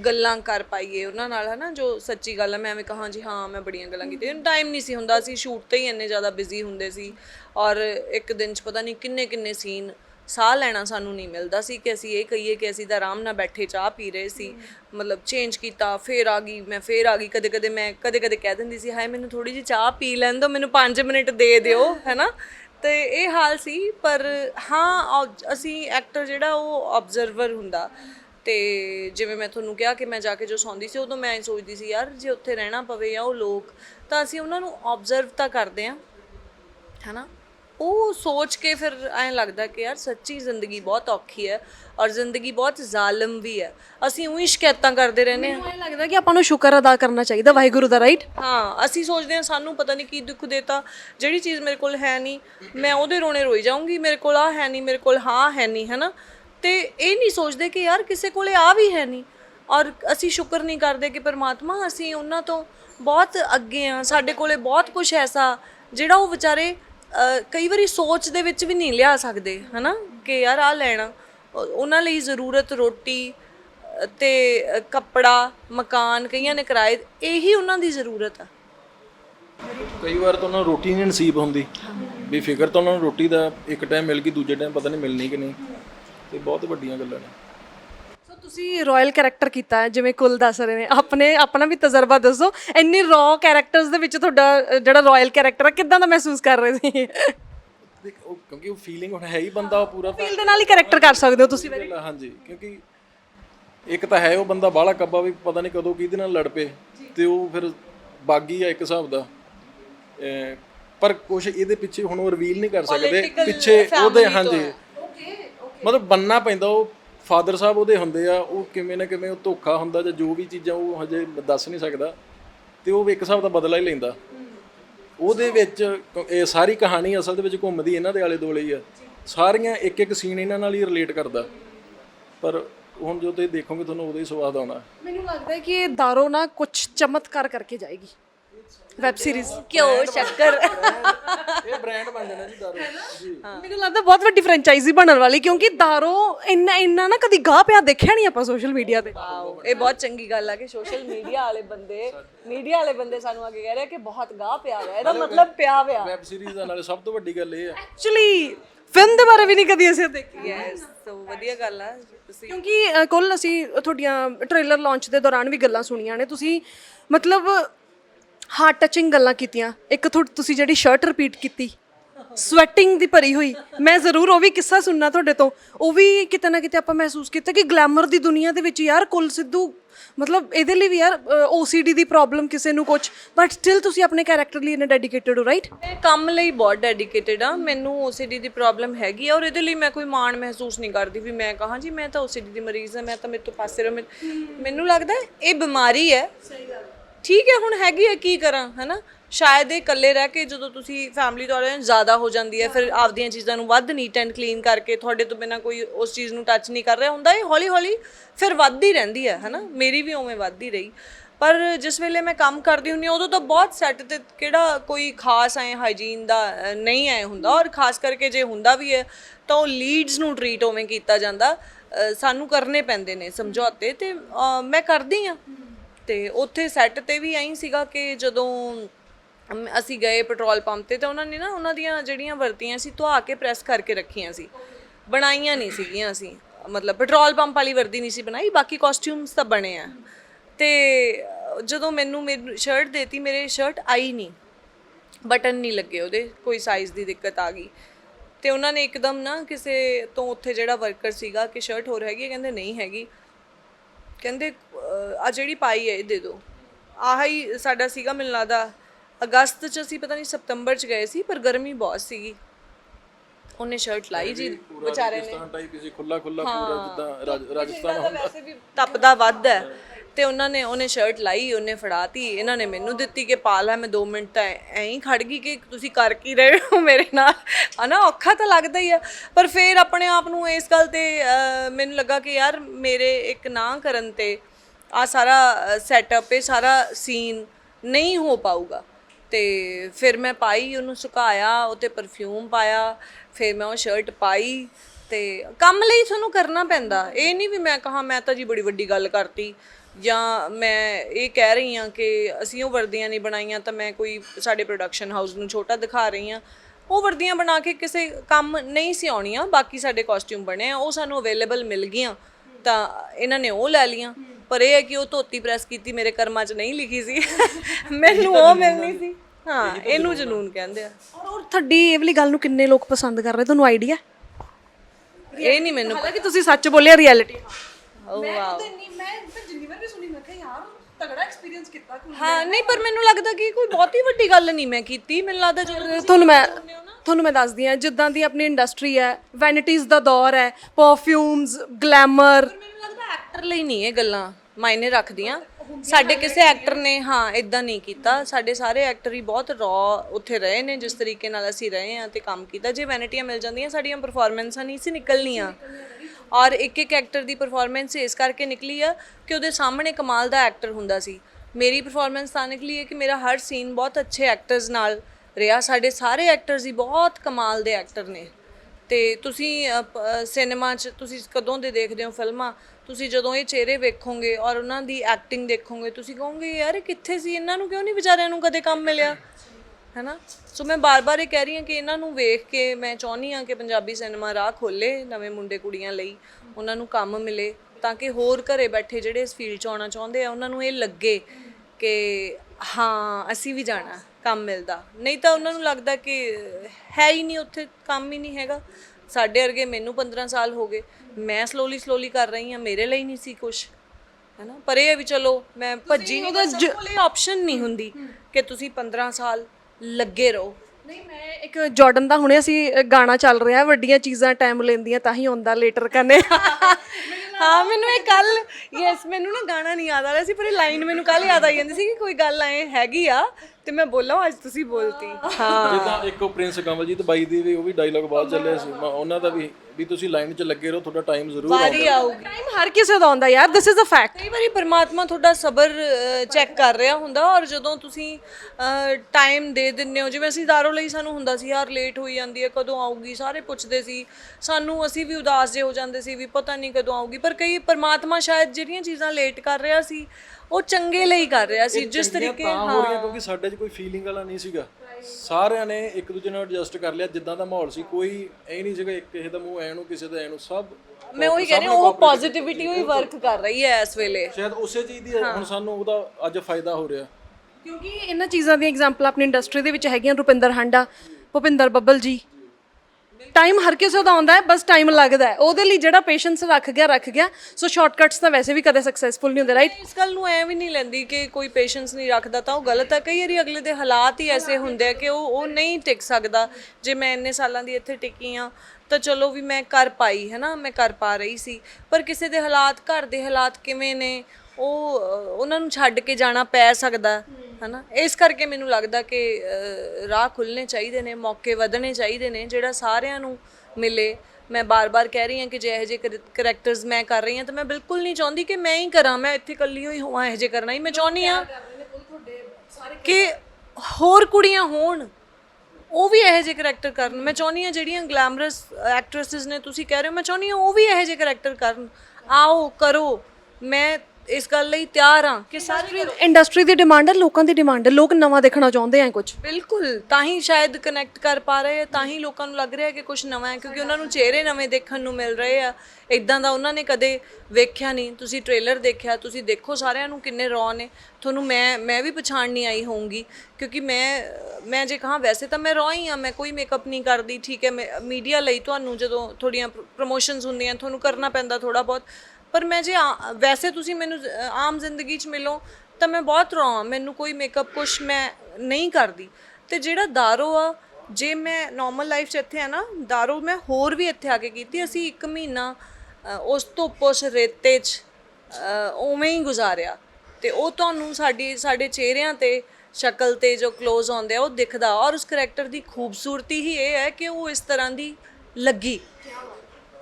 ਗੱਲਾਂ ਕਰ ਪਾਈਏ ਉਹਨਾਂ ਨਾਲ, ਹਨਾ, ਜੋ ਸੱਚੀ ਗੱਲ ਹੈ ਮੈਂ ਐਵੇਂ ਕਹਾਂ, ਜੀ ਹਾਂ, ਮੈਂ ਬੜੀਆਂ ਗੱਲਾਂ ਕੀਤੀਆਂ। ਟਾਈਮ ਨਹੀਂ ਸੀ, ਹੁੰਦਾ ਅਸੀਂ ਸ਼ੂਟ ਤੇ ਹੀ ਇੰਨੇ ਜ਼ਿਆਦਾ ਬਿਜ਼ੀ ਹੁੰਦੇ ਸੀ। ਔਰ ਇੱਕ ਦਿਨ 'ਚ ਪਤਾ ਨਹੀਂ ਕਿੰਨੇ ਕਿੰਨੇ ਸੀਨ ਸਾਹ ਲੈਣਾ ਸਾਨੂੰ ਨਹੀਂ ਮਿਲਦਾ ਸੀ ਕਿ ਅਸੀਂ ਇਹ ਕਹੀਏ ਕਿ ਅਸੀਂ ਤਾਂ ਆਰਾਮ ਨਾਲ ਬੈਠੇ ਚਾਹ ਪੀ ਰਹੇ ਸੀ। ਮਤਲਬ ਚੇਂਜ ਕੀਤਾ, ਫੇਰ ਆ ਗਈ, ਮੈਂ ਫੇਰ ਆ ਗਈ। ਕਦੇ ਕਦੇ ਮੈਂ ਕਦੇ ਕਦੇ ਕਹਿ ਦਿੰਦੀ ਸੀ, ਹਾਏ, ਮੈਨੂੰ ਥੋੜੀ ਜਿਹੀ ਚਾਹ ਪੀ ਲੈਣ ਦਿਓ, ਮੈਨੂੰ 5 ਮਿੰਟ ਦੇ ਦਿਓ। ਹੈਨਾ? ਤੇ ਇਹ ਹਾਲ ਸੀ, ਪਰ ਹਾਂ ਔਬ- ਅਸੀਂ ਐਕਟਰ ਜਿਹੜਾ ਉਹ ਆਬਜ਼ਰਵਰ ਹੁੰਦਾ ਤੇ ਜਿਵੇਂ ਮੈਂ ਤੁਹਾਨੂੰ ਕਿਹਾ ਕਿ ਮੈਂ ਜਾ ਕੇ ਜੋ ਸੌਂਦੀ ਸੀ ਉਦੋਂ ਮੈਂ ਇਹ ਸੋਚਦੀ ਸੀ ਯਾਰ ਜੇ ਉੱਥੇ ਰਹਿਣਾ ਪਵੇ ਜਾਂ ਉਹ ਲੋਕ ਤਾਂ ਅਸੀਂ ਉਹਨਾਂ ਨੂੰ ਆਬਜ਼ਰਵ ਤਾਂ ਕਰਦੇ ਆਂ ਹੈਨਾ? ਉਹ ਸੋਚ ਕੇ ਫਿਰ ਐਂ ਲੱਗਦਾ ਕਿ ਯਾਰ ਸੱਚੀ ਜ਼ਿੰਦਗੀ ਬਹੁਤ ਔਖੀ ਹੈ ਔਰ ਜ਼ਿੰਦਗੀ ਬਹੁਤ ਜ਼ਾਲਮ ਵੀ ਹੈ। ਅਸੀਂ ਉਹੀ ਸ਼ਿਕਾਇਤਾਂ ਕਰਦੇ ਰਹਿੰਦੇ ਹਾਂ। ਮੈਨੂੰ ਲੱਗਦਾ ਕਿ ਆਪਾਂ ਨੂੰ ਸ਼ੁਕਰ ਅਦਾ ਕਰਨਾ ਚਾਹੀਦਾ ਵਾਹਿਗੁਰੂ ਦਾ ਰਾਈਟ ਹਾਂ ਅਸੀਂ ਸੋਚਦੇ ਹਾਂ ਸਾਨੂੰ ਪਤਾ ਨਹੀਂ ਕੀ ਦੁੱਖ ਦੇਤਾ ਜਿਹੜੀ ਚੀਜ਼ ਮੇਰੇ ਕੋਲ ਹੈ ਨਹੀਂ ਮੈਂ ਉਹਦੇ ਰੋਣੇ ਰੋਈ ਜਾਊਂਗੀ ਮੇਰੇ ਕੋਲ ਆ ਹੈ ਨਹੀਂ ਮੇਰੇ ਕੋਲ ਹਾਂ ਹੈ ਨਹੀਂ ਹੈਨਾ? ਤੇ ਇਹ ਨਹੀਂ ਸੋਚਦੇ ਕਿ ਯਾਰ ਕਿਸੇ ਕੋਲੇ ਆ ਵੀ ਹੈ ਨਹੀਂ। ਔਰ ਅਸੀਂ ਸ਼ੁਕਰ ਨਹੀਂ ਕਰਦੇ ਕਿ ਪਰਮਾਤਮਾ ਅਸੀਂ ਉਹਨਾਂ ਤੋਂ ਬਹੁਤ ਅੱਗੇ ਆ ਸਾਡੇ ਕੋਲੇ ਬਹੁਤ ਕੁਝ ਐਸਾ ਜਿਹੜਾ ਉਹ ਵਿਚਾਰੇ ਕਈ ਵਾਰੀ ਸੋਚ ਦੇ ਵਿੱਚ ਵੀ ਨਹੀਂ ਲਿਆ ਸਕਦੇ ਹਨਾ? ਕਿ ਯਾਰ ਆ ਲੈਣਾ। ਉਹ- ਉਹਨਾਂ ਲਈ ਜ਼ਰੂਰਤ ਰੋਟੀ ਤੇ ਕੱਪੜਾ ਮਕਾਨ ਕਈਆਂ ਨੇ ਕਿਰਾਏ ਇਹੀ ਉਹਨਾਂ ਦੀ ਜ਼ਰੂਰਤ ਆ। ਕਈ ਵਾਰ ਤਾਂ ਉਹਨਾਂ ਨੂੰ ਰੋਟੀ ਨਹੀਂ ਨਸੀਬ ਹੁੰਦੀ। ਵੀ ਫਿਕਰ ਤਾਂ ਉਹਨਾਂ ਨੂੰ ਰੋਟੀ ਦਾ ਇੱਕ ਟਾਈਮ ਮਿਲ ਗਈ ਦੂਜੇ ਟਾਈਮ ਪਤਾ ਨਹੀਂ ਮਿਲਣੀ ਕਿ ਨਹੀਂ। ਤੇ ਬਹੁਤ ਵੱਡੀਆਂ ਗੱਲਾਂ ਨੇ। ਸੋ ਤੁਸੀਂ ਰਾਇਲ ਕੈਰੈਕਟਰ ਕੀਤਾ ਹੈ ਜਿਵੇਂ ਕੁੱਲ ਦੱਸ ਰਹੇ ਨੇ। ਆਪਣੇ ਆਪਣਾ ਵੀ ਤਜਰਬਾ ਦੱਸੋ ਇੰਨੀ ਰॉ ਕੈਰੈਕਟਰਸ ਦੇ ਵਿੱਚ ਤੁਹਾਡਾ ਜਿਹੜਾ ਰਾਇਲ ਕੈਰੈਕਟਰ ਹੈ ਕਿੱਦਾਂ ਦਾ ਮਹਿਸੂਸ ਕਰ ਰਹੇ ਸੀ? ਦੇਖ, ਕਿਉਂਕਿ ਉਹ ਫੀਲਿੰਗ ਹੁਣ ਹੈ ਹੀ ਬੰਦਾ ਉਹ ਪੂਰਾ ਫੀਲ ਦੇ ਨਾਲ ਹੀ ਕੈਰੈਕਟਰ ਕਰ ਸਕਦੇ ਹੋ ਤੁਸੀਂ ਬਿਲਕੁਲ, ਹਾਂਜੀ ਕਿਉਂਕਿ ਇੱਕ ਤਾਂ ਹੈ ਉਹ ਬੰਦਾ ਬਾਹਲਾ ਕੱਬਾ ਵੀ ਪਤਾ ਨਹੀਂ ਕਦੋਂ ਕਿਹਦੇ ਨਾਲ ਲੜ ਪਏ ਤੇ ਉਹ ਫਿਰ ਬਾਗੀ ਆ ਇੱਕ ਹਿਸਾਬ ਦਾ। ਪਰ ਕੁਝ ਇਹਦੇ ਪਿੱਛੇ ਹੁਣ ਉਹ ਰਿਵੀਲ ਨਹੀਂ ਕਰ ਸਕਦੇ ਪਿੱਛੇ ਉਹਦੇ ਹਾਂਜੀ। ਮਤਲਬ ਬੰਨਣਾ ਪੈਂਦਾ, ਉਹ ਫਾਦਰ ਸਾਹਿਬ ਉਹਦੇ ਹੁੰਦੇ ਆ, ਉਹ ਕਿਵੇਂ ਨਾ ਕਿਵੇਂ ਉਹ ਧੋਖਾ ਹੁੰਦਾ ਜਾਂ ਜੋ ਵੀ ਚੀਜ਼ਾਂ ਉਹ ਹਜੇ ਦੱਸ ਨਹੀਂ ਸਕਦਾ ਤੇ ਉਹ ਇੱਕ ਹਿਸਾਬ ਦਾ ਬਦਲਾ ਹੀ ਲੈਂਦਾ। ਉਹਦੇ ਵਿੱਚ ਕ- ਇਹ ਸਾਰੀ ਕਹਾਣੀ ਅਸਲ ਦੇ ਵਿੱਚ ਘੁੰਮਦੀ ਇਹਨਾਂ ਦੇ ਆਲੇ ਦੁਆਲੇ ਹੀ ਆ। ਸਾਰੀਆਂ ਇੱਕ ਇੱਕ ਸੀਨ ਇਹਨਾਂ ਨਾਲ ਹੀ ਰਿਲੇਟ ਕਰਦਾ। ਪਰ ਹੁਣ ਜੋ ਤੁਸੀਂ ਦੇਖੋਗੇ ਤੁਹਾਨੂੰ ਉਹਦਾ ਹੀ ਸਵਾਦ ਆਉਣਾ। ਮੈਨੂੰ ਲੱਗਦਾ ਹੈ ਕਿ ਇਹ ਦਾਰੋ ਨਾ ਕੁਝ ਚਮਤਕਾਰ ਕਰਕੇ ਜਾਏਗੀ। Web series. ਕਿਉਂ ਸ਼ੱਕਰ। ਇਹ ਬ੍ਰਾਂਡ ਬਣ ਜਾਣਾ ਜੀ ਦਾਰੂ। ਜੀ। ਮੈਨੂੰ ਲੱਗਦਾ ਬਹੁਤ ਵੱਡੀ ਫਰੈਂਚਾਈਜ਼ੀ ਬਣਨ ਵਾਲੀ ਕਿਉਂਕਿ ਦਾਰੋ ਇੰਨਾ ਇੰਨਾ ਨਾ ਕਦੀ ਗਾਹ ਪਿਆ ਦੇਖਿਆ ਨਹੀਂ ਆਪਾਂ ਸੋਸ਼ਲ ਮੀਡੀਆ ਤੇ। ਵਾਓ ਇਹ ਬਹੁਤ ਚੰਗੀ ਗੱਲ ਆ ਕਿ ਸੋਸ਼ਲ ਮੀਡੀਆ ਵਾਲੇ ਬੰਦੇ ਮੀਡੀਆ ਵਾਲੇ ਬੰਦੇ ਸਾਨੂੰ ਕੇ ਕਹਿ ਰਹੇ ਕਿ ਬਹੁਤ ਗਾਹ ਪਿਆ ਹੋਇਆ। ਇਹਦਾ ਮਤਲਬ ਪਿਆ ਹੋਇਆ। ਵੈਬ ਸੀਰੀਜ਼ ਦਾ ਨਾਲੇ ਸਭ ਤੋਂ ਵੱਡੀ ਗੱਲ ਇਹ ਆ। ਐਕਚੁਅਲੀ ਫਿਲਮ ਦੇ ਬਾਰੇ ਵੀ ਨਹੀਂ ਕਦੀ ਅਸੀਂ ਦੇਖੀ। ਯੈਸ ਸੋ ਵਧੀਆ ਗੱਲ ਆ। ਤੁਸੀਂ ਕਿਉਂਕਿ ਅ, ਕੁੱਲ ਅਸੀਂ ਤੁਹਾਡੀਆਂ ਟ੍ਰੇਲਰ ਲਾਂਚ ਦੇ ਦੌਰਾਨ ਵੀ ਗੱਲਾਂ ਸੁਣੀਆਂ ਨੇ। ਤੁਸੀਂ ਮਤਲਬ ਹਾਰਟ ਟੱਚਿੰਗ ਗੱਲਾਂ ਕੀਤੀਆਂ। ਇੱਕ ਥੋੜੀ ਤੁਸੀਂ ਜਿਹੜੀ ਸ਼ਰਟ ਰਿਪੀਟ ਕੀਤੀ ਸਵੈਟਿੰਗ ਦੀ ਭਰੀ ਹੋਈ ਮੈਂ ਜ਼ਰੂਰ ਉਹ ਵੀ ਕਿੱਸਾ ਸੁਣਨਾ ਤੁਹਾਡੇ ਤੋਂ। ਉਹ ਵੀ ਕਿਤੇ ਨਾ ਕਿਤੇ ਆਪਾਂ ਮਹਿਸੂਸ ਕੀਤਾ ਕਿ ਗਲੈਮਰ ਦੀ ਦੁਨੀਆ ਦੇ ਵਿੱਚ ਯਾਰ ਕੁੱਲ ਸਿੱਧੂ ਮਤਲਬ ਇਹਦੇ ਲਈ ਵੀ ਯਾਰ OCD ਦੀ ਪ੍ਰੋਬਲਮ ਕਿਸੇ ਨੂੰ ਕੁਝ ਬਟ ਸਟਿਲ ਤੁਸੀਂ ਆਪਣੇ ਕੈਰੈਕਟਰ ਲਈ ਇੰਨੇ ਡੈਡੀਕੇਟਿਡ ਹੋ ਰਾਈਟ ਮੈਂ ਕੰਮ ਲਈ ਬਹੁਤ ਡੈਡੀਕੇਟਿਡ ਆ ਮੈਨੂੰ OCD ਦੀ ਪ੍ਰੋਬਲਮ ਹੈਗੀ ਆ ਔਰ ਇਹਦੇ ਲਈ ਮੈਂ ਕੋਈ ਮਾਣ ਮਹਿਸੂਸ ਨਹੀਂ ਕਰਦੀ ਵੀ ਮੈਂ ਕਹਾਂ ਜੀ ਮੈਂ ਤਾਂ OCD ਦੀ ਮਰੀਜ਼ ਆ ਮੈਂ ਤਾਂ ਮੇਰੇ ਤੋਂ ਪਾਸੇ ਰਹੋ। ਮੈਂ- ਮੈਨੂੰ ਲੱਗਦਾ ਇਹ ਬਿਮਾਰੀ ਹੈ। ਸਹੀ ਗੱਲ। ਠੀਕ ਹੈ, ਹੁਣ ਹੈਗੀ ਹੈ, ਕੀ ਕਰਾਂ, ਹੈਨਾ? ਸ਼ਾਇਦ ਇਹ ਇਕੱਲੇ ਰਹਿ ਕੇ ਜਦੋਂ ਤੁਸੀਂ ਫੈਮਿਲੀ ਤੋਂ ਜ਼ਿਆਦਾ ਹੋ ਜਾਂਦੀ ਹੈ, ਫਿਰ ਆਪਦੀਆਂ ਚੀਜ਼ਾਂ ਨੂੰ ਵੱਧ ਨੀਟ ਐਂਡ ਕਲੀਨ ਕਰਕੇ ਤੁਹਾਡੇ ਤੋਂ ਬਿਨਾ ਕੋਈ ਉਸ ਚੀਜ਼ ਨੂੰ ਟੱਚ ਨਹੀਂ ਕਰ ਰਿਹਾ ਹੁੰਦਾ, ਇਹ ਹੌਲੀ ਹੌਲੀ ਫਿਰ ਵੱਧਦੀ ਰਹਿੰਦੀ ਹੈ, ਹੈਨਾ? ਮੇਰੀ ਵੀ ਉਵੇਂ ਵੱਧਦੀ ਰਹੀ। ਪਰ ਜਿਸ ਵੇਲੇ ਮੈਂ ਕੰਮ ਕਰਦੀ ਹੁੰਦੀ ਹਾਂ, ਉਦੋਂ ਤਾਂ ਬਹੁਤ ਸੈੱਟ ਤੇ ਕਿਹੜਾ ਕੋਈ ਖਾਸ ਐ ਹਾਈਜੀਨ ਦਾ ਨਹੀਂ ਐ ਹੁੰਦਾ। ਔਰ ਖਾਸ ਕਰਕੇ ਜੇ ਹੁੰਦਾ ਵੀ ਹੈ, ਤਾਂ ਉਹ ਲੀਡਸ ਨੂੰ ਟਰੀਟ ਉਵੇਂ ਕੀਤਾ ਜਾਂਦਾ। ਸਾਨੂੰ ਕਰਨੇ ਪੈਂਦੇ ਨੇ ਸਮਝੌਤੇ ਤੇ ਮੈਂ ਕਰਦੀ ਆ ਤੇ ਉੱਥੇ ਸੈੱਟ ਤੇ ਵੀ ਐਂ ਸੀਗਾ ਕਿ ਜਦੋਂ ਅਮ, ਅਸੀਂ ਗਏ ਪੈਟਰੋਲ ਪੰਪ ਤੇ ਤਾਂ ਉਹਨਾਂ ਨੇ ਨਾ ਉਹਨਾਂ ਦੀਆਂ ਜਿਹੜੀਆਂ ਵਰਤੀਆਂ ਸੀ ਧੁਆ ਕੇ ਪ੍ਰੈਸ ਕਰਕੇ ਰੱਖੀਆਂ ਸੀ। ਬਣਾਈਆਂ ਨਹੀਂ ਸੀਗੀਆਂ ਅਸੀਂ। ਮਤਲਬ ਪੈਟਰੋਲ ਪੰਪ ਵਾਲੀ ਵਰਦੀ ਨਹੀਂ ਸੀ ਬਣਾਈ ਬਾਕੀ ਕਾਸਟਿਊਮਸ ਤਾਂ ਬਣੇ ਆ। ਤੇ ਜਦੋਂ ਮੈਨੂੰ ਮੇਰੀ ਸ਼ਰਟ ਦੇਤੀ ਮੇਰੇ ਸ਼ਰਟ ਆਈ ਨਹੀਂ। ਬਟਨ ਨਹੀਂ ਲੱਗੇ ਉਹਦੇ ਕੋਈ ਸਾਈਜ਼ ਦੀ ਦਿੱਕਤ ਆ ਗਈ। ਤੇ ਉਹਨਾਂ ਨੇ ਇੱਕਦਮ ਨਾ ਕਿਸੇ ਤੋਂ ਉੱਥੇ ਜਿਹੜਾ ਵਰਕਰ ਸੀਗਾ ਕਿ ਸ਼ਰਟ ਹੋਰ ਹੈਗੀ ਹੈ? ਕਹਿੰਦੇ ਨਹੀਂ ਹੈਗੀ। ਕਹਿੰਦੇ ਆ ਜਿਹੜੀ ਪਾਈ ਹੈ ਇਹ ਦੇ ਦਿਓ। ਆਹ ਹੀ ਸਾਡਾ ਸੀਗਾ ਮੈਨੂੰ ਲੱਗਦਾ ਅਗਸਤ ਚ ਅਸੀਂ ਪਤਾ ਨਹੀਂ ਸਤੰਬਰ ਚ ਗਏ ਸੀ ਪਰ ਗਰਮੀ ਬਹੁਤ ਸੀਗੀ। ਉਹਨੇ ਸ਼ਰਟ ਲਾਈ ਜੀ ਵਿਚਾਰੇ ਨੇ। ਰਾਜਸਥਾਨ ਟਾਈਪ ਕਿਸੇ ਖੁੱਲਾ ਖੁੱਲਾ ਪੂਰਾ ਜਿੱਦਾਂ ਰਾਜ- ਰਾਜਸਥਾਨ ਹੁੰਦਾ। ਵੈਸੇ ਵੀ ਤਪਦਾ ਵੱਧ ਹੈ। ਤੇ ਉਹਨਾਂ ਨੇ, ਉਹਨੇ ਸ਼ਰਟ ਲਾਈ, ਉਹਨੇ ਫੜਾਤੀ, ਇਹਨਾਂ ਨੇ ਮੈਨੂੰ ਦਿੱਤੀ ਕਿ ਪਾ ਲੈ, ਮੈਂ 2 ਮਿੰਟ ਤਾਂ ਐਂ ਹੀ ਖੜ ਗਈ ਕਿ ਤੁਸੀਂ ਕਰ ਕੀ ਰਹੇ ਹੋ ਮੇਰੇ ਨਾਲ। ਹਨਾ, ਔਖਾ ਤਾਂ ਲੱਗਦਾ ਹੀ ਆ। ਪਰ ਫਿਰ ਆਪਣੇ ਆਪ ਨੂੰ ਇਸ ਗੱਲ ਤੇ ਮੈਨੂੰ ਲੱਗਾ ਕਿ ਯਾਰ ਮੇਰੇ ਇੱਕ ਨਾ ਕਰਨ ਤੇ ਆ ਸਾਰਾ ਸੈਟਅਪ ਇਹ ਸਾਰਾ ਸੀਨ ਨਹੀਂ ਹੋ ਪਾਊਗਾ। ਤੇ ਫਿਰ ਮੈਂ ਪਾਈ, ਉਹਨੂੰ ਸੁਕਾਇਆ ਉਤੇ ਪਰਫਿਊਮ ਪਾਇਆ, ਫਿਰ ਮੈਂ ਉਹ ਸ਼ਰਟ ਪਾਈ ਤੇ ਕੰਮ ਲਈ ਤੁਹਾਨੂੰ ਕਰਨਾ ਪੈਂਦਾ। ਇਹ ਨਹੀਂ ਵੀ ਮੈਂ ਕਹਾ, ਮੈਂ ਤਾਂ ਜੀ ਬੜੀ ਵੱਡੀ ਗੱਲ ਕਰਤੀ। ਜਾਂ ਮੈਂ ਇਹ ਕਹਿ ਰਹੀ ਹਾਂ ਕਿ ਅਸੀਂ ਉਹ ਵਰਦੀਆਂ ਨਹੀਂ ਬਣਾਈਆਂ ਤਾਂ ਮੈਂ ਕੋਈ ਸਾਡੇ ਪ੍ਰੋਡਕਸ਼ਨ ਹਾਊਸ ਨੂੰ ਛੋਟਾ ਦਿਖਾ ਰਹੀ ਹਾਂ। ਉਹ ਵਰਦੀਆਂ ਬਣਾ ਕੇ ਕਿਸੇ ਕੰਮ ਨਹੀਂ ਸੀ ਆਉਣੀਆਂ ਬਾਕੀ ਸਾਡੇ ਕਾਸਟਿਊਮ ਬਣੇ ਆ ਉਹ ਸਾਨੂੰ ਅਵੇਲੇਬਲ ਮਿਲ ਗਈਆਂ। ਤਾਂ ਇਹਨਾਂ ਨੇ ਉਹ ਲੈ ਲੀਆਂ ਪਰ ਇਹ ਹੈ ਕਿ ਉਹ ਧੋਤੀ ਪ੍ਰੈਸ ਕੀਤੀ ਮੇਰੇ ਕਰਮਾਂ 'ਚ ਨਹੀਂ ਲਿਖੀ ਸੀ। <laughs> ਮੈਨੂੰ ਉਹ ਮਿਲਣੀ ਸੀ। ਹਾਂ ਇਹਨੂੰ ਜਨੂਨ ਕਹਿੰਦੇ ਆ। ਔਰ ਤੁਹਾਡੀ ਇਹ ਵਾਲੀ ਗੱਲ ਨੂੰ ਕਿੰਨੇ ਲੋਕ ਪਸੰਦ ਕਰ ਰਹੇ? ਤੁਹਾਨੂੰ ਆਈਡੀਆ ਇਹ ਨਹੀਂ ਮੈਨੂੰ ਹਾਲਾਂਕਿ ਤੁਸੀਂ ਸੱਚ ਬੋਲਿਆ ਰਿਐਲਿਟੀ ਓ ਵਾਓ ਨਹੀਂ ਮੈਂ ਸੁਣੀ ਮੈਂ ਕਿਹਾ ਯਾਰ ਤਗੜਾ ਐਕਸਪੀਰੀਅੰਸ ਕੀਤਾ ਹਾਂ ਨਹੀਂ ਪਰ ਮੈਨੂੰ ਲੱਗਦਾ ਕਿ ਕੋਈ ਬਹੁਤੀ ਵੱਡੀ ਗੱਲ ਨਹੀਂ ਮੈਂ ਕੀਤੀ। ਮੈਨੂੰ ਲੱਗਦਾ ਤੁਹਾਨੂੰ ਮੈਂ ਤੁਹਾਨੂੰ ਮੈਂ ਦੱਸਦੀ ਹਾਂ ਜਿੱਦਾਂ ਦੀ ਆਪਣੀ ਇੰਡਸਟਰੀ ਹੈ ਵੈਨਿਟੀਜ਼ ਦਾ ਦੌਰ ਹੈ ਪਰਫਿਊਮਸ ਗਲੈਮਰ ਮੈਨੂੰ ਲੱਗਦਾ ਐਕਟਰ ਲਈ ਨਹੀਂ ਇਹ ਗੱਲਾਂ ਮਾਇਨੇ ਰੱਖਦੀਆਂ। ਸਾਡੇ ਕਿਸੇ ਐਕਟਰ ਨੇ ਹਾਂ ਇਦਾਂ ਨਹੀਂ ਕੀਤਾ। ਸਾਡੇ ਸਾਰੇ ਐਕਟਰ ਹੀ ਬਹੁਤ ਰॉ ਉੱਥੇ ਰਹੇ ਨੇ ਜਿਸ ਤਰੀਕੇ ਨਾਲ ਅਸੀਂ ਰਹੇ ਹਾਂ ਤੇ ਕੰਮ ਕੀਤਾ। ਜੇ ਵੈਨਿਟੀਆਂ ਮਿਲ ਜਾਂਦੀਆਂ ਸਾਡੀਆਂ ਪਰਫਾਰਮੈਂਸਾਂ ਨਹੀਂ ਸੀ ਨਿਕਲਣੀਆਂ ਔਰ ਇੱਕ ਇੱਕ ਐਕਟਰ ਦੀ ਪਰਫਾਰਮੈਂਸ ਇਸ ਕਰਕੇ ਨਿਕਲੀ ਆ ਕਿ ਉਹਦੇ ਸਾਹਮਣੇ ਕਮਾਲ ਦਾ ਐਕਟਰ ਹੁੰਦਾ ਸੀ। ਮੇਰੀ ਪਰਫਾਰਮੈਂਸ ਤਾਂ ਨਿਕਲੀ ਹੈ ਕਿ ਮੇਰਾ ਹਰ ਸੀਨ ਬਹੁਤ ਅੱਛੇ ਐਕਟਰਸ ਨਾਲ ਰਿਹਾ। ਸਾਡੇ ਸਾਰੇ ਐਕਟਰਸ ਹੀ ਬਹੁਤ ਕਮਾਲ ਦੇ ਐਕਟਰ ਨੇ। ਤੇ ਤੁਸੀਂ ਸਿਨੇਮਾ 'ਚ ਤੁਸੀਂ ਕਦੋਂ ਦੇ ਦੇਖਦੇ ਹੋ ਫਿਲਮਾਂ? ਤੁਸੀਂ ਜਦੋਂ ਇਹ ਚਿਹਰੇ ਵੇਖੋਗੇ ਔਰ ਉਹਨਾਂ ਦੀ ਐਕਟਿੰਗ ਦੇਖੋਗੇ, ਤੁਸੀਂ ਕਹੋਗੇ, ਯਾਰ ਇਹ ਕਿੱਥੇ ਸੀ? ਇਹਨਾਂ ਨੂੰ ਕਿਉਂ ਨਹੀਂ ਵਿਚਾਰਿਆਂ ਨੂੰ ਕਦੇ ਕੰਮ ਮਿਲਿਆ? ਹੈਨਾ? ਸੋ ਮੈਂ ਬਾਰ-ਬਾਰ ਇਹ ਕਹਿ ਰਹੀ ਹਾਂ ਕਿ ਇਹਨਾਂ ਨੂੰ ਵੇਖ ਕੇ ਮੈਂ ਚਾਹੁੰਦੀ ਹਾਂ ਕਿ ਪੰਜਾਬੀ ਸਿਨੇਮਾ ਰਾਹ ਖੋਲੇ ਨਵੇਂ ਮੁੰਡੇ ਕੁੜੀਆਂ ਲਈ ਉਹਨਾਂ ਨੂੰ ਕੰਮ ਮਿਲੇ ਤਾਂ ਕਿ ਹੋਰ ਘਰੇ ਬੈਠੇ ਜਿਹੜੇ ਇਸ ਫੀਲਡ 'ਚ ਆਉਣਾ ਚਾਹੁੰਦੇ ਆ ਉਹਨਾਂ ਨੂੰ ਇਹ ਲੱਗੇ ਕਿ ਹਾਂ ਅਸੀਂ ਵੀ ਜਾਣਾ ਕੰਮ ਮਿਲਦਾ। ਨਹੀਂ ਤਾਂ ਉਹਨਾਂ ਨੂੰ ਲੱਗਦਾ ਕਿ ਹੈ ਹੀ ਨਹੀਂ ਉੱਥੇ ਕੰਮ ਹੀ ਨਹੀਂ ਹੈਗਾ। ਸਾਡੇ ਵਰਗੇ ਮੈਨੂੰ 15 ਸਾਲ ਹੋ ਗਏ ਮੈਂ ਸਲੋਲੀ ਸਲੋਲੀ ਕਰ ਰਹੀ ਹਾਂ ਮੇਰੇ ਲਈ ਨਹੀਂ ਸੀ ਕੁਝ ਹੈਨਾ? ਪਰ ਇਹ ਹੈ ਵੀ ਚਲੋ ਮੈਂ ਭੱਜੀ ਨਹੀਂ ਇਹ ਆਪਸ਼ਨ ਨਹੀਂ ਹੁੰਦੀ ਕਿ ਤੁਸੀਂ 15 ਸਾਲ ਲੱਗੇ ਰਹੋ। ਨਹੀਂ, ਮੈਂ ਇੱਕ ਜਾਰਡਨ ਦਾ ਹੁਣੇ ਅਸੀਂ ਗਾਣਾ ਚੱਲ ਰਿਹਾ, ਵੱਡੀਆਂ ਚੀਜ਼ਾਂ ਟਾਈਮ ਲੈਂਦੀਆਂ, ਤਾਂ ਹੀ ਆਉਂਦਾ ਲੇਟਰ ਕਰਨੇ। ਹਾਂ, ਮੈਨੂੰ ਇਹ ਕੱਲ ਯੈਸ ਮੈਨੂੰ ਨਾ ਗਾਣਾ ਨਹੀਂ ਯਾਦ ਆ ਰਿਹਾ ਸੀ, ਪਰ ਇਹ ਲਾਈਨ ਮੈਨੂੰ ਕੱਲ ਯਾਦ ਆਈ ਜਾਂਦੀ ਸੀ ਕਿ ਕੋਈ ਗੱਲ ਐ ਹੈਗੀ ਆ ਤੇ ਮੈਂ ਬੋਲਾਂ ਅੱਜ ਤੁਸੀਂ ਬੋਲਤੀ। ਹਾਂ। ਜਿੱਦਾਂ ਇੱਕ ਉਹ ਪ੍ਰਿੰਸ ਕਮਲਜੀਤ ਬਾਈ ਦੀ ਵੀ ਉਹ ਵੀ ਡਾਇਲੌਗ ਬਾਅਦ ਚੱਲਿਆ ਸੀ ਮੈਂ ਉਹਨਾਂ ਦਾ ਵੀ ਵੀ ਤੁਸੀਂ ਲਾਈਨ 'ਚ ਲੱਗੇ ਰਹੋ ਤੁਹਾਡਾ ਟਾਈਮ ਜ਼ਰੂਰ ਵਾਰੀ ਆਊਗੀ। ਟਾਈਮ ਹਰ ਕਿਸੇ ਦਾ ਆਉਂਦਾ ਯਾਰ ਦਿਸ ਇਜ਼ ਅ ਫੈਕਟ ਕਈ ਵਾਰੀ ਪਰਮਾਤਮਾ ਤੁਹਾਡਾ ਸਬਰ ਚੈੱਕ ਕਰ ਰਿਹਾ ਹੁੰਦਾ ਔਰ ਜਦੋਂ ਤੁਸੀਂ ਟਾਈਮ ਦੇ ਦਿੰਦੇ ਹੋ ਜਿਵੇਂ ਅਸੀਂ ਦਾਰੋ ਲਈ ਸਾਨੂੰ ਹੁੰਦਾ ਸੀ ਯਾਰ ਲੇਟ ਹੋਈ ਜਾਂਦੀ ਹੈ ਕਦੋਂ ਆਊਗੀ ਸਾਰੇ ਪੁੱਛਦੇ ਸੀ। ਸਾਨੂੰ ਅਸੀਂ ਵੀ ਉਦਾਸ ਜੇ ਹੋ ਜਾਂਦੇ ਸੀ ਵੀ ਪਤਾ ਨਹੀਂ ਕਦੋਂ ਆਊਗੀ ਪਰ ਕਈ ਪਰਮਾਤਮਾ ਸ਼ਾਇਦ ਜਿਹੜੀਆਂ ਚੀਜ਼ਾਂ ਲੇਟ ਕਰ ਰਿਹਾ ਸੀ ਉਹ ਚੰਗੇ ਲਈ ਕਰ ਰਿਹਾ ਸੀ ਜਿਸ ਤਰੀਕੇ ਤਾਂ ਹੋ ਰਹੀਆਂ ਕਿਉਂਕਿ ਸਾਡੇ 'ਚ ਕੋਈ ਫੀਲਿੰਗ ਵਾਲਾ ਨਹੀਂ ਸੀਗਾ। ਸਾਰਿਆਂ ਨੇ ਇੱਕ ਦੂਜੇ ਨਾਲ ਐਡਜਸਟ ਕਰ ਲਿਆ ਜਿੱਦਾਂ ਦਾ ਮਾਹੌਲ ਸੀ ਕੋਈ ਇਹ ਨਹੀਂ ਸੀਗਾ ਇੱਕ ਕਿਸੇ ਦਾ ਮੂੰਹ ਐ ਨੂੰ ਕਿਸੇ ਦਾ ਐ ਨੂੰ ਸਭ ਮੈਂ ਉਹੀ ਕਹਿ ਰਹੀ ਹਾਂ ਉਹ ਪੋਜ਼ਿਟਿਵਿਟੀ ਉਹੀ ਵਰਕ ਕਰ ਰਹੀ ਹੈ ਇਸ ਵੇਲੇ। ਸ਼ਾਇਦ ਉਸੇ ਚੀਜ਼ ਦੀ ਹੁਣ ਸਾਨੂੰ ਉਹਦਾ ਅੱਜ ਫਾਇਦਾ ਹੋ ਰਿਹਾ। ਕਿਉਂਕਿ ਇਹਨਾਂ ਚੀਜ਼ਾਂ ਦੀਆਂ ਐਗਜ਼ਾਮਪਲ ਆਪਣੀ ਇੰਡਸਟਰੀ ਦੇ ਵਿੱਚ ਹੈਗੀਆਂ ਰੁਪਿੰਦਰ ਹਾਂਡਾ ਭੁਪਿੰਦਰ ਬੱਬਲ ਜੀ। ਟਾਈਮ ਹਰ ਕਿਸੇ ਦਾ ਆਉਂਦਾ ਹੈ, ਬਸ ਟਾਈਮ ਲੱਗਦਾ ਹੈ। ਉਹਦੇ ਲਈ ਜਿਹੜਾ ਪੇਸ਼ੈਂਸ ਰੱਖ ਗਿਆ ਰੱਖ ਗਿਆ। ਸੋ ਸ਼ਾਰਟਕਟਸ ਤਾਂ ਵੈਸੇ ਵੀ ਕਦੇ ਸਕਸੈਸਫੁਲ ਨਹੀਂ ਹੁੰਦੇ ਰਾਈਟ ਇਸ ਗੱਲ ਨੂੰ ਐ ਵੀ ਨਹੀਂ ਲੈਂਦੀ ਕਿ ਕੋਈ ਪੇਸ਼ੈਂਸ ਨਹੀਂ ਰੱਖਦਾ ਤਾਂ ਉਹ ਗਲਤ ਹੈ। ਕਈ ਵਾਰੀ ਅਗਲੇ ਦੇ ਹਾਲਾਤ ਹੀ ਐਸੇ ਹੁੰਦੇ ਆ ਕਿ ਉਹ ਉਹ ਨਹੀਂ ਟਿਕ ਸਕਦਾ। ਜੇ ਮੈਂ ਇੰਨੇ ਸਾਲਾਂ ਦੀ ਇੱਥੇ ਟਿਕੀ ਆ ਤਾਂ ਚਲੋ ਵੀ ਮੈਂ ਕਰ ਪਾਈ ਹੈ ਨਾ ਮੈਂ ਕਰ ਪਾ ਰਹੀ ਸੀ। ਪਰ ਕਿਸੇ ਦੇ ਹਾਲਾਤ, ਘਰ ਦੇ ਹਾਲਾਤ ਕਿਵੇਂ ਨੇ, ਉਹ, ਉਹਨਾਂ ਨੂੰ ਛੱਡ ਕੇ ਜਾਣਾ ਪੈ ਸਕਦਾ। ਹਨਾ? ਇਸ ਕਰਕੇ ਮੈਨੂੰ ਲੱਗਦਾ ਕਿ ਰਾਹ ਖੁੱਲਨੇ ਚਾਹੀਦੇ ਨੇ, ਮੌਕੇ ਵਧਣੇ ਚਾਹੀਦੇ ਨੇ, ਜਿਹੜਾ ਸਾਰਿਆਂ ਨੂੰ ਮਿਲੇ। ਮੈਂ ਬਾਰ-ਬਾਰ ਕਹਿ ਰਹੀ ਹਾਂ ਕਿ ਜੇ ਇਹੋ ਜਿਹੇ ਕਰੈਕਟਰਸ ਮੈਂ ਕਰ ਰਹੀ ਹਾਂ, ਤਾਂ ਮੈਂ ਬਿਲਕੁਲ ਨਹੀਂ ਚਾਹੁੰਦੀ ਕਿ ਮੈਂ ਹੀ ਕਰਾਂ। ਮੈਂ ਇੱਥੇ ਇਕੱਲੀ ਹੋਈ ਹੋਵਾਂ, ਇਹੋ ਜਿਹੇ ਕਰਨਾ ਹੀ। ਮੈਂ ਚਾਹੁੰਦੀ ਹਾਂ ਕਿ ਹੋਰ ਕੁੜੀਆਂ ਹੋਣ, ਉਹ ਵੀ ਇਹੋ ਜਿਹੇ ਕਰੈਕਟਰ ਕਰਨ। ਮੈਂ ਚਾਹੁੰਦੀ ਹਾਂ ਜਿਹੜੀਆਂ ਗਲੈਮਰਸ ਐਕਟ੍ਰੈਸਸ ਨੇ ਤੁਸੀਂ ਕਹਿ ਰਹੇ ਹੋ, ਮੈਂ ਚਾਹੁੰਦੀ ਹਾਂ ਉਹ ਵੀ ਇਹੋ ਜਿਹੇ ਕਰੈਕਟਰ ਕਰਨ। ਆਓ, ਕਰੋ। ਮੈਂ ਇਸ ਗੱਲ ਲਈ ਤਿਆਰ ਹਾਂ ਕਿ ਸਾਰੇ ਇੰਡਸਟਰੀ ਦੀ ਡਿਮਾਂਡ ਹੈ ਲੋਕਾਂ ਦੀ ਡਿਮਾਂਡ ਹੈ ਲੋਕ ਨਵਾਂ ਦੇਖਣਾ ਚਾਹੁੰਦੇ ਆ ਕੁਝ ਬਿਲਕੁਲ ਤਾਂ ਹੀ ਸ਼ਾਇਦ ਕਨੈਕਟ ਕਰ ਪਾ ਰਹੇ ਆ ਤਾਂ ਹੀ ਲੋਕਾਂ ਨੂੰ ਲੱਗ ਰਿਹਾ ਕਿ ਕੁਝ ਨਵਾਂ ਹੈ ਕਿਉਂਕਿ ਉਹਨਾਂ ਨੂੰ ਚਿਹਰੇ ਨਵੇਂ ਦੇਖਣ ਨੂੰ ਮਿਲ ਰਹੇ ਆ। ਇਦਾਂ ਦਾ ਉਹਨਾਂ ਨੇ ਕਦੇ ਵੇਖਿਆ ਨਹੀਂ। ਤੁਸੀਂ ਟ੍ਰੇਲਰ ਦੇਖਿਆ ਤੁਸੀਂ ਦੇਖੋ ਸਾਰਿਆਂ ਨੂੰ ਕਿੰਨੇ ਰੌ ਨੇ। ਤੁਹਾਨੂੰ ਮੈਂ ਮੈਂ ਵੀ ਪਛਾਣ ਨਹੀਂ ਆਈ ਹੋਊਂਗੀ ਕਿਉਂਕਿ ਮੈਂ ਮੈਂ ਜੇ ਕਹਾਂ ਵੈਸੇ ਤਾਂ ਮੈਂ ਰੌ ਹੀ ਆ ਮੈਂ ਕੋਈ ਮੇਕਅਪ ਨਹੀਂ ਕਰਦੀ ਠੀਕ ਹੈ ਮੀਡੀਆ ਲਈ ਤੁਹਾਨੂੰ ਜਦੋਂ ਥੋੜੀਆਂ ਪ੍ਰੋਮੋਸ਼ਨਸ ਹੁੰਦੀਆਂ ਤੁਹਾਨੂੰ ਕਰਨਾ ਪੈਂਦਾ ਥੋੜਾ ਬਹੁਤ। ਪਰ ਮੈਂ ਜੇ ਆ- ਵੈਸੇ ਤੁਸੀਂ ਮੈਨੂੰ ਜ਼- ਆਮ ਜ਼ਿੰਦਗੀ 'ਚ ਮਿਲੋ ਤਾਂ ਮੈਂ ਬਹੁਤ ਰੌ ਮੈਨੂੰ ਕੋਈ ਮੇਕਅਪ ਕੁਛ ਮੈਂ ਨਹੀਂ ਕਰਦੀ। ਤੇ ਜਿਹੜਾ ਦਾਰੋ ਆ ਜੇ ਮੈਂ ਨਾਰਮਲ ਲਾਈਫ 'ਚ ਇੱਥੇ ਆ ਨਾ ਦਾਰੋ ਮੈਂ ਹੋਰ ਵੀ ਇੱਥੇ ਆ ਕੇ ਕੀਤੀ ਅਸੀਂ 1 ਮਹੀਨਾ ਅ, ਉਸ ਧੁੱਪ ਉਸ ਰੇਤੇ 'ਚ ਅ, ਉਵੇਂ ਹੀ ਗੁਜ਼ਾਰਿਆ। ਤੇ ਉਹ ਤੁਹਾਨੂੰ ਸਾਡੀ ਸਾਡੇ ਚਿਹਰਿਆਂ ਤੇ ਸ਼ਕਲ ਤੇ ਜੋ ক্লোਜ਼ ਆਉਂਦੇ ਆ ਉਹ ਦਿਖਦਾ। ਔਰ ਉਸ ਕਰੈਕਟਰ ਦੀ ਖੂਬਸੂਰਤੀ ਹੀ ਇਹ ਹੈ ਕਿ ਉਹ ਇਸ ਤਰ੍ਹਾਂ ਦੀ ਲੱਗੀ।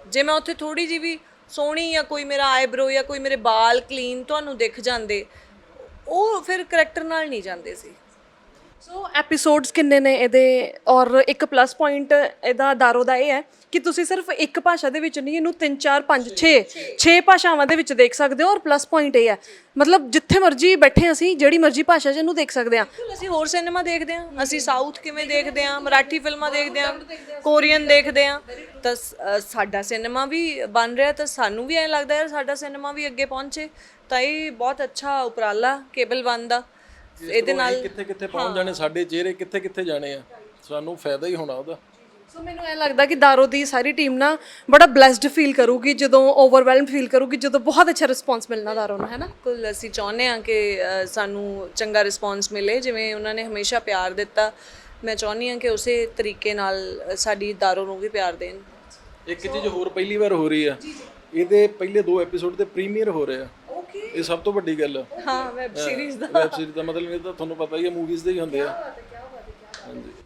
ਜੇ ਮੈਂ ਉੱਥੇ ਥੋੜੀ ਜੀ ਵੀ ਸੋਹਣੀ ਜਾਂ ਕੋਈ ਮੇਰਾ ਆਈਬ੍ਰੋ ਜਾਂ ਕੋਈ ਮੇਰੇ ਵਾਲ ਕਲੀਨ ਤੁਹਾਨੂੰ ਦਿਖ ਜਾਂਦੇ, ਉਹ ਫਿਰ ਕਰੈਕਟਰ ਨਾਲ ਨਹੀਂ ਜਾਂਦੇ ਸੀ। ਸੋ ਐਪੀਸੋਡਸ ਕਿੰਨੇ ਨੇ ਇਹਦੇ? ਔਰ ਇੱਕ ਪਲੱਸ ਪੁਆਇੰਟ ਇਹਦਾ ਦਾਰੋ ਦਾ ਇਹ ਹੈ ਕਿ ਤੁਸੀਂ ਸਿਰਫ ਇੱਕ ਭਾਸ਼ਾ ਦੇ ਵਿੱਚ ਨਹੀਂ, ਇਹਨੂੰ 3 4 5 6 6 ਭਾਸ਼ਾਵਾਂ ਦੇ ਵਿੱਚ ਦੇਖ ਸਕਦੇ ਹੋ ਔਰ ਪਲੱਸ ਪੁਆਇੰਟ ਇਹ ਹੈ। ਮਤਲਬ ਜਿੱਥੇ ਮਰਜ਼ੀ ਬੈਠੇ ਅਸੀਂ, ਜਿਹੜੀ ਮਰਜ਼ੀ ਭਾਸ਼ਾ 'ਚ ਇਹਨੂੰ ਦੇਖ ਸਕਦੇ ਹਾਂ। ਅਸੀਂ ਹੋਰ ਸਿਨੇਮਾ ਦੇਖਦੇ ਹਾਂ, ਅਸੀਂ ਸਾਊਥ ਕਿਵੇਂ ਦੇਖਦੇ ਹਾਂ, ਮਰਾਠੀ ਫਿਲਮਾਂ ਦੇਖਦੇ ਹਾਂ ਕੋਰੀਅਨ ਦੇਖਦੇ ਹਾਂ। ਤਾਂ ਸ- ਸਾਡਾ ਸਿਨੇਮਾ ਵੀ ਬਣ ਰਿਹਾ ਤਾਂ ਸਾਨੂੰ ਵੀ ਐਂ ਲੱਗਦਾ ਯਾਰ ਸਾਡਾ ਸਿਨੇਮਾ ਵੀ ਅੱਗੇ ਪਹੁੰਚੇ। ਤਾਂ ਇਹ ਬਹੁਤ ਅੱਛਾ ਉਪਰਾਲਾ ਕੇਬਲ ਵਨ ਦਾ। ਇਹਦੇ ਨਾਲ ਕਿੱਥੇ ਕਿੱਥੇ ਪਹੁੰਚ ਜਾਣੇ ਸਾਡੇ ਚਿਹਰੇ ਕਿੱਥੇ ਕਿੱਥੇ ਜਾਣੇ ਆ? ਸਾਨੂੰ ਫਾਇਦਾ ਹੀ ਹੋਣਾ ਉਹਦਾ। ਸੋ ਮੈਨੂੰ ਇਹ ਲੱਗਦਾ ਕਿ ਦਾਰੋ ਦੀ ਸਾਰੀ ਟੀਮ ਨਾ ਬੜਾ ਬlesed ਫੀਲ ਕਰੂਗੀ ਜਦੋਂ ਓਵਰਵੈਲਮਡ ਫੀਲ ਕਰੂਗੀ ਜਦੋਂ ਬਹੁਤ ਅੱਛਾ ਰਿਸਪੌਂਸ ਮਿਲਣਾ ਦਾਰੋ ਨੂੰ ਹੈ ਨਾ ਬਿਲਕੁਲ ਅਸੀਂ ਚਾਹੁੰਦੇ ਹਾਂ ਕਿ ਸਾਨੂੰ ਚੰਗਾ ਰਿਸਪੌਂਸ ਮਿਲੇ ਜਿਵੇਂ ਉਹਨਾਂ ਨੇ ਹਮੇਸ਼ਾ ਪਿਆਰ ਦਿੱਤਾ। ਮੈਂ ਚਾਹੁੰਦੀ ਹਾਂ ਕਿ ਉਸੇ ਤਰੀਕੇ ਨਾਲ ਸਾਡੀ ਦਾਰੋ ਨੂੰ ਵੀ ਪਿਆਰ ਦੇਣ। ਇੱਕ ਚੀਜ਼ ਹੋਰ ਪਹਿਲੀ ਵਾਰ ਹੋ ਰਹੀ ਆ। ਇਹਦੇ ਪਹਿਲੇ ਦੋ ਐਪੀਸੋਡ ਤੇ ਪ੍ਰੀਮੀਅਰ ਹੋ ਰਹੇ। ਆ ਓਕੇ ਇਹ ਸਭ ਤੋਂ ਵੱਡੀ ਗੱਲ। ਆ ਹਾਂ ਵੈਬ ਸੀਰੀਜ਼ ਦਾ। ਵੈਬ ਸੀਰੀਜ਼ ਦਾ ਮਤਲਬ ਇਹ ਤਾਂ ਤੁਹਾਨੂੰ ਪਤਾ ਹੀ ਆ ਮੂਵੀਜ਼ ਦੇ ਹੀ ਹੁੰਦੇ ਆ।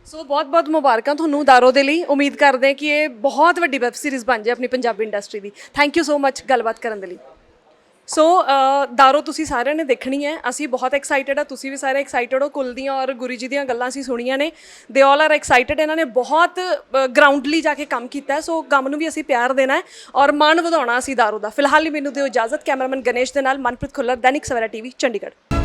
ਸੋ ਬਹੁਤ-ਬਹੁਤ ਮੁਬਾਰਕਾਂ ਤੁਹਾਨੂੰ ਦਾਰੋ ਦੇ ਲਈ। ਉਮੀਦ ਕਰਦੇ ਹਾਂ ਕਿ ਇਹ ਬਹੁਤ ਵੱਡੀ ਵੈਬ ਸੀਰੀਜ਼ ਬਣ ਜਾਏ ਆਪਣੀ ਪੰਜਾਬੀ ਇੰਡਸਟਰੀ ਦੀ। ਥੈਂਕ ਯੂ ਸੋ ਮੱਚ ਗੱਲਬਾਤ ਕਰਨ ਦੇ ਲਈ। ਸੋ ਦਾਰੋ, ਤੁਸੀਂ ਸਾਰਿਆਂ ਨੇ ਦੇਖਣੀ ਹੈ। ਅਸੀਂ ਬਹੁਤ ਐਕਸਾਈਟਡ ਆ। ਤੁਸੀਂ ਵੀ ਸਾਰੇ ਐਕਸਾਈਟਡ ਹੋ। ਕੁਲ ਦੀਆਂ ਔਰ ਗੁਰੂ ਜੀ ਦੀਆਂ ਗੱਲਾਂ ਅਸੀਂ ਸੁਣੀਆਂ ਨੇ। ਦੇ ਆਲ ਆਰ ਐਕਸਾਈਟਡ ਇਹਨਾਂ ਨੇ ਬਹੁਤ ਗਰਾਊਂਡਲੀ ਜਾ ਕੇ ਕੰਮ ਕੀਤਾ ਸੋ ਕੰਮ ਨੂੰ ਵੀ ਅਸੀਂ ਪਿਆਰ ਦੇਣਾ ਹੈ ਔਰ ਮਾਣ ਵਧਾਉਣਾ ਅਸੀਂ ਦਾਰੋ ਦਾ। ਫਿਲਹਾਲ ਲਈ ਮੈਨੂੰ ਦਿਓ ਇਜਾਜ਼ਤ। ਕੈਮਰਾਮੈਨ ਗਣੇਸ਼ ਦੇ ਨਾਲ ਮਨਪ੍ਰੀਤ ਖੁੱਲਰ, ਦੈਨਿਕ ਸਵੇਰਾ ਟੀਵੀ, ਚੰਡੀਗੜ੍ਹ।